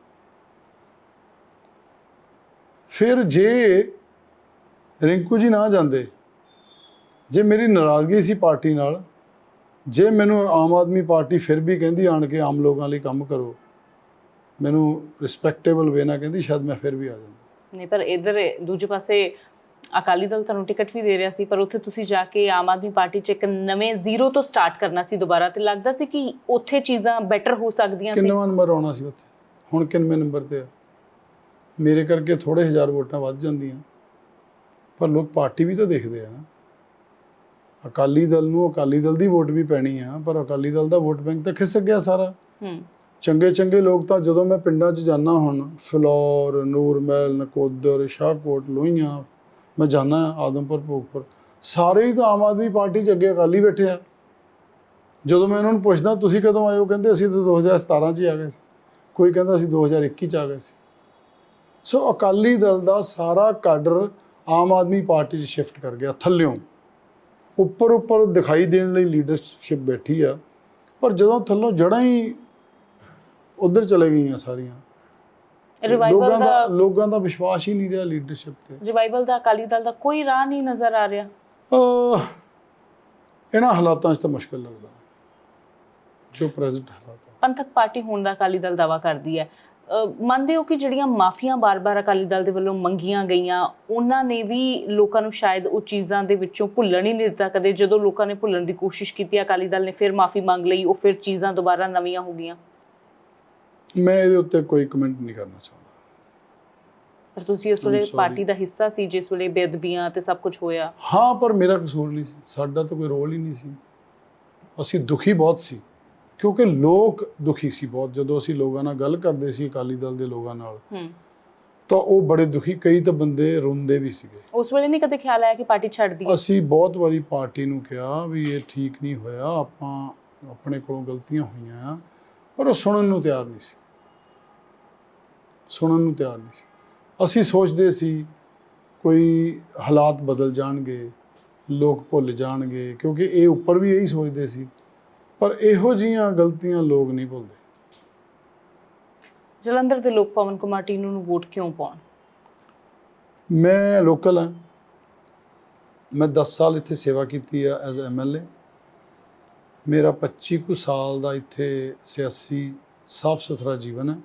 ਫਿਰ ਜੇ ਰਿੰਕੂ ਜੀ ਨਾ ਜਾਂਦੇ ਜੇ ਮੇਰੀ ਨਾਰਾਜ਼ਗੀ ਸੀ ਪਾਰਟੀ ਨਾਲ ਜੇ ਮੈਨੂੰ ਆਮ ਆਦਮੀ ਪਾਰਟੀ ਫਿਰ ਵੀ ਕਹਿੰਦੀ ਆਣ ਕੇ ਆਮ ਲੋਕਾਂ ਲਈ ਕੰਮ ਕਰੋ ਮੈਨੂੰ ਰਿਸਪੈਕਟੇਬਲ ਵੇ ਨਾਲ ਕਹਿੰਦੀ ਸ਼ਾਇਦ ਮੈਂ ਫਿਰ ਵੀ ਆ ਜਾਂਦਾ ਨਹੀਂ ਪਰ ਇਧਰ ਦੂਜੇ ਪਾਸੇ ਅਕਾਲੀ ਦਲ ਤੁਹਾਨੂੰ ਟਿਕਟ ਵੀ ਦੇ ਰਿਹਾ ਸੀ ਪਰ ਉੱਥੇ ਤੁਸੀਂ ਜਾ ਕੇ ਆਮ ਆਦਮੀ ਪਾਰਟੀ 'ਚ ਇੱਕ ਨਵੇਂ ਜ਼ੀਰੋ ਤੋਂ ਸਟਾਰਟ ਕਰਨਾ ਸੀ ਦੁਬਾਰਾ ਤੇ ਲੱਗਦਾ ਸੀ ਕਿ ਉੱਥੇ ਚੀਜ਼ਾਂ ਬੈਟਰ ਹੋ ਸਕਦੀਆਂ ਸੀ। ਕਿੰਨਵਾਂ ਨੰਬਰ ਆਉਣਾ ਸੀ ਉੱਥੇ? ਹੁਣ ਕਿੰਨਵੇਂ ਨੰਬਰ ਤੇ ਆ? ਮੇਰੇ ਕਰਕੇ ਥੋੜੇ ਹਜ਼ਾਰ ਵੋਟਾਂ ਵੱਧ ਜਾਂਦੀਆਂ। ਪਰ ਲੋਕ ਪਾਰਟੀ ਵੀ ਤਾਂ ਦੇਖਦੇ ਆ ਨਾ। ਅਕਾਲੀ ਦਲ ਨੂੰ ਅਕਾਲੀ ਦਲ ਦੀ ਵੋਟ ਵੀ ਪੈਣੀ ਆ ਪਰ ਅਕਾਲੀ ਦਲ ਦਾ ਵੋਟ ਬੈਂਕ ਤਾਂ ਖਿਸਕ ਗਿਆ ਸਾਰਾ। ਹੂੰ। ਚੰਗੇ ਚੰਗੇ ਲੋਕ ਤਾਂ ਜਦੋਂ ਮੈਂ ਪਿੰਡਾਂ 'ਚ ਜਾਂਦਾ ਹੁਣ, ਫਲੋਰ, ਨੂਰਮਹਿਲ, ਨਕੋਦਰ, ਸ਼ਾਹਕੋਟ, ਲੋਹੀਆਂ, ਮੈਂ ਜਾਂਦਾ ਆਦਮਪੁਰ, ਭੋਗਪੁਰ, ਸਾਰੇ ਹੀ ਤਾਂ ਆਮ ਆਦਮੀ ਪਾਰਟੀ 'ਚ ਅੱਗੇ ਅਕਾਲੀ ਬੈਠੇ ਆ। ਜਦੋਂ ਮੈਂ ਉਹਨਾਂ ਨੂੰ ਪੁੱਛਦਾ, ਤੁਸੀਂ ਕਦੋਂ ਆਏ? ਹੋ ਕਹਿੰਦੇ, ਅਸੀਂ ਤਾਂ 2017 'ਚ ਹੀ ਆ ਗਏ ਸੀ। ਕੋਈ ਕਹਿੰਦਾ, ਅਸੀਂ 2021 'ਚ ਆ ਗਏ ਸੀ। ਸੋ ਅਕਾਲੀ ਦਲ ਦਾ ਸਾਰਾ ਕਾਡਰ ਆਮ ਆਦਮੀ ਪਾਰਟੀ 'ਚ ਸ਼ਿਫਟ ਕਰ ਗਿਆ, ਥੱਲਿਓਂ। ਉੱਪਰ ਉੱਪਰ ਦਿਖਾਈ ਦੇਣ ਲਈ ਲੀਡਰਸ਼ਿਪ ਬੈਠੀ ਆ, ਪਰ ਜਦੋਂ ਥੱਲੋਂ ਜੜਾਂ ਹੀ ਉਧਰ ਚਲੇ ਗਈਆਂ ਸਾਰੀਆਂ। ਰਿਵਾਈਵਲ ਦਾ ਲੋਕਾਂ ਦਾ ਵਿਸ਼ਵਾਸ ਹੀ ਨਹੀਂ ਰਿਹਾ ਲੀਡਰਸ਼ਿਪ ਤੇ। ਰਿਵਾਈਵਲ ਦਾ ਅਕਾਲੀ ਦਲ ਦਾ ਕੋਈ ਰਾਹ ਨਹੀਂ ਨਜ਼ਰ ਆ ਰਿਹਾ। ਇਹਨਾਂ ਹਾਲਾਤਾਂ 'ਚ ਤਾਂ ਮੁਸ਼ਕਲ ਲੱਗਦਾ। ਜੋ ਪ੍ਰੈਜ਼ੈਂਟ ਹਾਲਾਤ ਪੰਥਕ ਪਾਰਟੀ ਹੋਣ ਦਾ ਅਕਾਲੀ ਦਲ ਦਾਵਾ ਕਰਦੀ ਹੈ। ਮੰਨਦੇ ਹੋ ਕਿ ਜਿਹੜੀਆਂ ਮਾਫੀਆਂ ਬਾਰ-ਬਾਰ ਅਕਾਲੀ ਦਲ ਦੇ ਵੱਲੋਂ ਮੰਗੀਆਂ ਗਈਆਂ ਉਹਨਾਂ ਨੇ ਵੀ ਲੋਕਾਂ ਨੂੰ ਸ਼ਾਇਦ ਉਹ ਚੀਜ਼ਾਂ ਦੇ ਵਿੱਚੋਂ ਭੁੱਲਣ ਹੀ ਨਹੀਂ ਦਿੱਤਾ ਕਦੇ? ਜਦੋਂ ਲੋਕਾਂ ਨੇ ਭੁੱਲਣ ਦੀ ਕੋਸ਼ਿਸ਼ ਕੀਤੀ ਅਕਾਲੀ ਦਲ ਨੇ ਫਿਰ ਮਾਫੀ ਮੰਗ ਲਈ ਉਹ ਫਿਰ ਚੀਜ਼ਾਂ ਦੁਬਾਰਾ ਨਵੀਆਂ ਹੋ ਗਈਆਂ। ਮੈਂ ਇਹਦੇ ਉੱਤੇ ਕੋਈ ਕਮੈਂਟ ਨਹੀਂ ਕਰਨਾ ਚਾਹੁੰਦਾ। ਪਰ ਤੁਸੀਂ ਉਸ ਵੇਲੇ. ਪਾਰਟੀ ਦਾ ਹਿੱਸਾ ਸੀ ਜਿਸ ਵੇਲੇ ਬੇਅਦਬੀਆਂ ਤੇ ਸਭ ਕੁਝ ਹੋਇਆ। ਹਾਂ ਪਰ ਮੇਰਾ ਕਸੂਰ ਨਹੀਂ ਸੀ। ਸਾਡਾ ਤਾਂ ਕੋਈ ਰੋਲ ਹੀ ਨਹੀਂ ਸੀ। ਅਸੀਂ ਦੁਖੀ ਬਹੁਤ ਸੀ ਕਿਉਂਕਿ ਲੋਕ ਦੁਖੀ ਸੀ ਬਹੁਤ। ਜਦੋਂ ਅਸੀਂ ਲੋਕਾਂ ਨਾਲ ਗੱਲ ਕਰਦੇ ਸੀ ਅਕਾਲੀ ਦਲ ਦੇ ਲੋਕਾਂ ਨਾਲ ਹੂੰ। ਤਾਂ ਉਹ ਬੜੇ ਦੁਖੀ। ਕਈ ਤਾਂ ਬੰਦੇ ਰੋਂਦੇ ਵੀ ਸੀਗੇ। ਉਸ ਵੇਲੇ ਨਹੀਂ ਕਦੇ ਖਿਆਲ ਆਇਆ ਕਿ ਪਾਰਟੀ ਛੱਡ ਦਈਏ ਅਸੀਂ ਬਹੁਤ ਵਾਰੀ ਪਾਰਟੀ ਨੂੰ ਕਿਹਾ ਵੀ ਇਹ ਠੀਕ ਨਹੀਂ ਹੋਇਆ ਆਪਾਂ ਆਪਣੇ ਕੋਲੋਂ ਗਲਤੀਆਂ ਹੋਈਆਂ ਆ ਪਰ ਉਹ ਸੁਣਨ ਨੂੰ ਤਿਆਰ ਨਹੀਂ ਸੀ। ਸੁਣਨ ਨੂੰ ਤਿਆਰ ਨਹੀਂ ਸੀ। ਅਸੀਂ ਸੋਚਦੇ ਸੀ ਕੋਈ ਹਾਲਾਤ ਬਦਲ ਜਾਣਗੇ ਲੋਕ ਭੁੱਲ ਜਾਣਗੇ ਕਿਉਂਕਿ ਇਹ ਉੱਪਰ ਵੀ ਇਹੀ ਸੋਚਦੇ ਸੀ। ਪਰ ਇਹੋ ਜੀਆਂ ਗਲਤੀਆਂ ਲੋਕ ਨਹੀਂ ਭੁੱਲਦੇ। ਜਲੰਧਰ ਦੇ ਲੋਕ ਪਵਨ ਕੁਮਾਰ ਟੀਨੂ ਨੂੰ ਵੋਟ ਕਿਉਂ ਪਾਉਣ? ਮੈਂ ਲੋਕਲ ਹਾਂ। ਮੈਂ 10 ਸਾਲ ਇੱਥੇ ਸੇਵਾ ਕੀਤੀ ਆ ਐਜ਼ ਐਮਐਲਏ ਮੇਰਾ 25 ਕੁ ਸਾਲ ਦਾ ਇੱਥੇ ਸਿਆਸੀ ਸਾਫ਼ ਸੁਥਰਾ ਜੀਵਨ ਹੈ।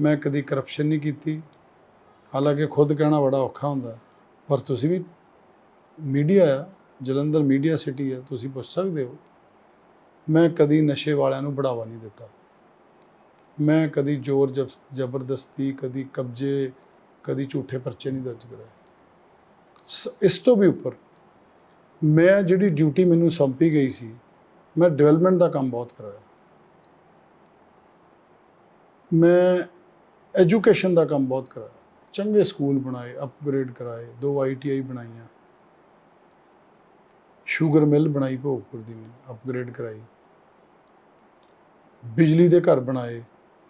ਮੈਂ ਕਦੀ ਕਰਪਸ਼ਨ ਨਹੀਂ ਕੀਤੀ। ਹਾਲਾਂਕਿ ਖੁਦ ਕਹਿਣਾ ਬੜਾ ਔਖਾ ਹੁੰਦਾ ਪਰ ਤੁਸੀਂ ਵੀ ਮੀਡੀਆ ਆ, ਜਲੰਧਰ ਮੀਡੀਆ ਸਿਟੀ ਆ, ਤੁਸੀਂ ਪੁੱਛ ਸਕਦੇ ਹੋ। ਮੈਂ ਕਦੀ ਨਸ਼ੇ ਵਾਲਿਆਂ ਨੂੰ ਬੜਾਵਾ ਨਹੀਂ ਦਿੱਤਾ। ਮੈਂ ਕਦੀ ਜ਼ੋਰ ਜਬ- ਜ਼ਬਰਦਸਤੀ, ਕਦੀ ਕਬਜ਼ੇ, ਕਦੀ ਝੂਠੇ ਪਰਚੇ ਨਹੀਂ ਦਰਜ ਕਰਾਏ। ਸ- ਇਸ ਤੋਂ ਵੀ ਉੱਪਰ ਮੈਂ ਜਿਹੜੀ ਡਿਊਟੀ ਮੈਨੂੰ ਸੌਂਪੀ ਗਈ ਸੀ, ਮੈਂ ਡਿਵੈਲਪਮੈਂਟ ਦਾ ਕੰਮ ਬਹੁਤ ਕਰਾਇਆ। ਮੈਂ ਐਜੂਕੇਸ਼ਨ ਦਾ ਕੰਮ ਬਹੁਤ ਕਰਾਇਆ। ਚੰਗੇ ਸਕੂਲ ਬਣਾਏ ਅਪਗ੍ਰੇਡ ਕਰਾਏ ਦੋ ਆਈਟੀਆਈ ਬਣਾਈਆਂ। ਸ਼ੂਗਰ ਮਿਲ ਬਣਾਈ ਭੋਗਪੁਰ ਦੀ ਮੈਂ ਅਪਗ੍ਰੇਡ ਕਰਾਈ। ਬਿਜਲੀ ਦੇ ਘਰ ਬਣਾਏ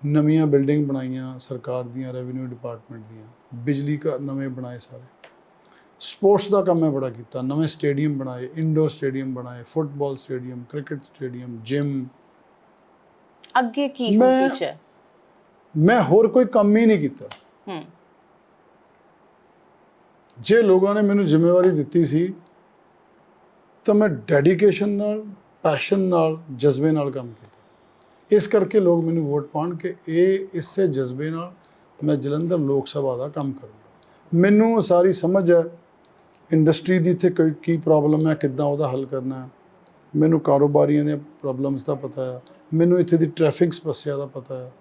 ਨਵੀਆਂ ਬਿਲਡਿੰਗ ਬਣਾਈਆਂ ਸਰਕਾਰ ਦੀਆਂ ਰੈਵਨਿਊ ਡਿਪਾਰਟਮੈਂਟ ਦੀਆਂ। ਬਿਜਲੀ ਘਰ ਨਵੇਂ ਬਣਾਏ ਸਾਰੇ। ਸਪੋਰਟਸ ਦਾ ਕੰਮ ਮੈਂ ਬੜਾ ਕੀਤਾ। ਨਵੇਂ ਸਟੇਡੀਅਮ ਬਣਾਏ ਇੰਡੋਰ ਸਟੇਡੀਅਮ ਬਣਾਏ football stadium cricket stadium gym ਅੱਗੇ ਕੀ ਹੋਣੀ ਚ ਮੈਂ ਹੋਰ ਕੋਈ ਕੰਮ ਹੀ ਨਹੀਂ ਕੀਤਾ। ਹੂੰ। ਜੇ ਲੋਕਾਂ ਨੇ ਮੈਨੂੰ ਜ਼ਿੰਮੇਵਾਰੀ ਦਿੱਤੀ ਸੀ ਤਾਂ ਮੈਂ ਡੈਡੀਕੇਸ਼ਨ ਨਾਲ ਪੈਸ਼ਨ ਨਾਲ ਜਜ਼ਬੇ ਨਾਲ ਕੰਮ ਕੀਤਾ। ਇਸ ਕਰਕੇ ਲੋਕ ਮੈਨੂੰ ਵੋਟ ਪਾਉਣ ਕਿ ਇਹ ਇਸੇ ਜਜ਼ਬੇ ਨਾਲ ਮੈਂ ਜਲੰਧਰ ਲੋਕ ਸਭਾ ਦਾ ਕੰਮ ਕਰੂੰਗਾ। ਮੈਨੂੰ ਸਾਰੀ ਸਮਝ ਹੈ ਇੰਡਸਟਰੀ ਦੀ ਇੱਥੇ ਕੋਈ ਕੀ ਪ੍ਰੋਬਲਮ ਹੈ ਕਿੱਦਾਂ ਉਹਦਾ ਹੱਲ ਕਰਨਾ ਹੈ। ਮੈਨੂੰ ਕਾਰੋਬਾਰੀਆਂ ਦੀਆਂ ਪ੍ਰੋਬਲਮਸ ਦਾ ਪਤਾ ਹੈ ਮੈਨੂੰ ਇੱਥੇ ਦੀ ਟ੍ਰੈਫਿਕ ਸਮੱਸਿਆ ਦਾ ਪਤਾ ਹੈ।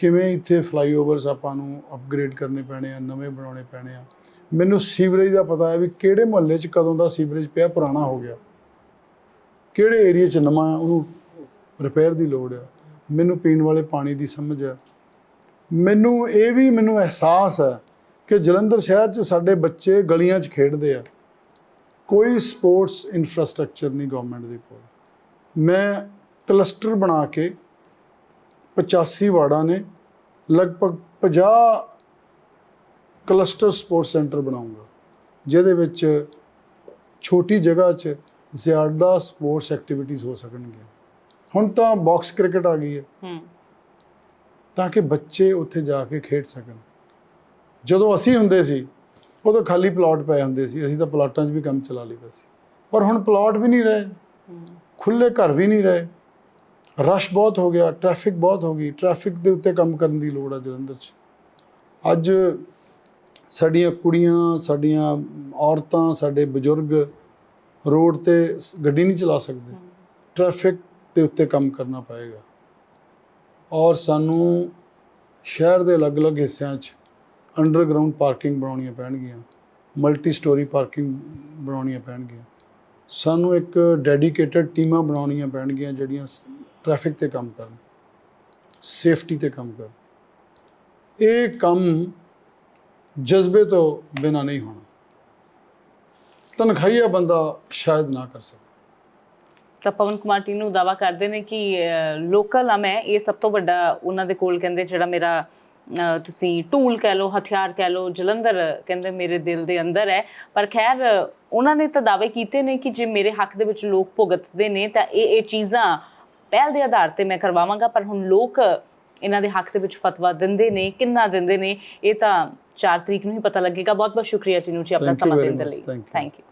ਕਿਵੇਂ ਇੱਥੇ ਫਲਾਈਓਵਰਸ ਆਪਾਂ ਨੂੰ ਅਪਗ੍ਰੇਡ ਕਰਨੇ ਪੈਣੇ ਆ, ਨਵੇਂ ਬਣਾਉਣੇ ਪੈਣੇ ਆ? ਮੈਨੂੰ ਸੀਵਰੇਜ ਦਾ ਪਤਾ ਹੈ ਵੀ ਕਿਹੜੇ ਮੁਹੱਲੇ 'ਚ ਕਦੋਂ ਦਾ ਸੀਵਰੇਜ ਪਿਆ ਪੁਰਾਣਾ ਹੋ ਗਿਆ। ਕਿਹੜੇ ਏਰੀਆ 'ਚ ਨਵਾਂ ਉਹਨੂੰ ਰਿਪੇਅਰ ਦੀ ਲੋੜ ਹੈ ਮੈਨੂੰ ਪੀਣ ਵਾਲੇ ਪਾਣੀ ਦੀ ਸਮਝ ਹੈ ਮੈਨੂੰ ਇਹ ਵੀ ਮੈਨੂੰ ਅਹਿਸਾਸ ਹੈ ਕਿ ਜਲੰਧਰ ਸ਼ਹਿਰ 'ਚ ਸਾਡੇ ਬੱਚੇ ਗਲੀਆਂ 'ਚ ਖੇਡਦੇ ਆ। ਕੋਈ ਸਪੋਰਟਸ ਇਨਫਰਾਸਟ੍ਰਕਚਰ ਨਹੀਂ ਗਵਰਨਮੈਂਟ ਦੇ ਕੋਲ। ਮੈਂ ਕਲਸਟਰ ਬਣਾ ਕੇ 85 ਵਾਰਡਾਂ ਨੇ ਲਗਭਗ 50 ਕਲਸਟਰ ਸਪੋਰਟਸ ਸੈਂਟਰ ਬਣਾਉਂਗਾ ਜਿਹਦੇ ਵਿੱਚ ਛੋਟੀ ਜਗ੍ਹਾ 'ਚ ਜ਼ਿਆਦਾ ਸਪੋਰਟਸ ਐਕਟੀਵਿਟੀਜ਼ ਹੋ ਸਕਣਗੀਆਂ। ਹੁਣ ਤਾਂ ਬਾਕਸ ਕ੍ਰਿਕਟ ਆ ਗਈ ਹੈ। ਹੂੰ। ਤਾਂ ਕਿ ਬੱਚੇ ਉੱਥੇ ਜਾ ਕੇ ਖੇਡ ਸਕਣ। ਜਦੋਂ ਅਸੀਂ ਹੁੰਦੇ ਸੀ ਉਦੋਂ ਖਾਲੀ ਪਲਾਟ ਪਏ ਹੁੰਦੇ ਸੀ। ਅਸੀਂ ਤਾਂ ਪਲਾਟਾਂ 'ਚ ਵੀ ਕੰਮ ਚਲਾ ਲਈਦਾ ਸੀ। ਪਰ ਹੁਣ ਪਲਾਟ ਵੀ ਨਹੀਂ ਰਹੇ। ਖੁੱਲੇ ਘਰ ਵੀ ਨਹੀਂ ਰਹੇ। ਰਸ਼ ਬਹੁਤ ਹੋ ਗਿਆ ਟ੍ਰੈਫਿਕ ਬਹੁਤ ਹੋ ਗਈ। ਟ੍ਰੈਫਿਕ ਦੇ ਉੱਤੇ ਕੰਮ ਕਰਨ ਦੀ ਲੋੜ ਆ ਜਲੰਧਰ 'ਚ। ਅੱਜ ਸਾਡੀਆਂ ਕੁੜੀਆਂ ਸਾਡੀਆਂ ਔਰਤਾਂ ਸਾਡੇ ਬਜ਼ੁਰਗ ਰੋਡ ਤੇ ਗੱਡੀ ਨਹੀਂ ਚਲਾ ਸਕਦੇ। ਟ੍ਰੈਫਿਕ ਦੇ ਉੱਤੇ ਕੰਮ ਕਰਨਾ ਪਏਗਾ। ਔਰ ਸਾਨੂੰ ਸ਼ਹਿਰ ਦੇ ਅਲੱਗ-ਅਲੱਗ ਹਿੱਸਿਆਂ 'ਚ ਅੰਡਰਗਰਾਉਂਡ ਪਾਰਕਿੰਗ ਬਣਾਉਣੀਆਂ ਪੈਣਗੀਆਂ। ਮਲਟੀ ਸਟੋਰੀ ਪਾਰਕਿੰਗ ਬਣਾਉਣੀਆਂ ਪੈਣਗੀਆਂ। ਸਾਨੂੰ ਇੱਕ ਡੈਡੀਕੇਟਡ ਟੀਮਾਂ ਬਣਾਉਣੀਆਂ ਪੈਣਗੀਆਂ ਜਿਹੜੀਆਂ ਟ੍ਰੈਫਿਕ ਤੇ ਕੰਮ ਕਰਨ, ਸੇਫਟੀ ਤੇ ਕੰਮ ਕਰਨ। ਇਹ ਕੰਮ ਜਜ਼ਬੇ ਤੋਂ ਬਿਨਾ ਨਹੀਂ ਹੋਣਾ। ਤਨਖਾਹੀਆ ਬੰਦਾ ਸ਼ਾਇਦ ਨਾ ਕਰ ਸਕੇ। ਤਾਂ ਪਵਨ ਕੁਮਾਰ ਟੀਨੂ ਦਾਵਾ ਕਰਦੇ ਨੇ ਕਿ ਲੋਕਲ ਆ ਮੈਂ, ਇਹ ਸਭ ਤੋਂ ਵੱਡਾ ਉਹਨਾਂ ਦੇ ਕੋਲ ਕਹਿੰਦੇ ਜਿਹੜਾ ਮੇਰਾ ਤੁਸੀਂ ਟੂਲ ਕਹਿ ਲਓ, ਹਥਿਆਰ ਕਹਿ ਲਓ, ਜਲੰਧਰ ਕਹਿੰਦੇ ਮੇਰੇ ਦਿਲ ਦੇ ਅੰਦਰ ਹੈ। ਪਰ ਖੈਰ, ਉਹਨਾਂ ਨੇ ਤਾਂ ਦਾਅਵੇ ਕੀਤੇ ਨੇ ਕਿ ਜੇ ਮੇਰੇ ਹੱਕ ਦੇ ਵਿੱਚ ਲੋਕ ਭੁਗਤਦੇ ਨੇ ਤਾਂ ਇਹ ਇਹ ਚੀਜ਼ਾਂ ਪਹਿਲ ਦੇ ਆਧਾਰ ਤੇ ਮੈਂ ਕਰਵਾਵਾਂਗਾ ਪਰ ਹੁਣ ਲੋਕ ਇਹਨਾਂ ਦੇ ਹੱਕ ਦੇ ਵਿੱਚ ਫਤਵਾ ਦਿੰਦੇ ਨੇ ਕਿੰਨਾ ਦਿੰਦੇ ਨੇ ਇਹ ਤਾਂ 4 ਤਰੀਕ ਨੂੰ ਹੀ ਪਤਾ ਲੱਗੇਗਾ ਬਹੁਤ ਬਹੁਤ ਸ਼ੁਕਰੀਆ ਟੀਨੂ ਜੀ ਆਪਣਾ ਸਮਾਂ ਦੇਣ ਦੇ. ਲਈ. Thank you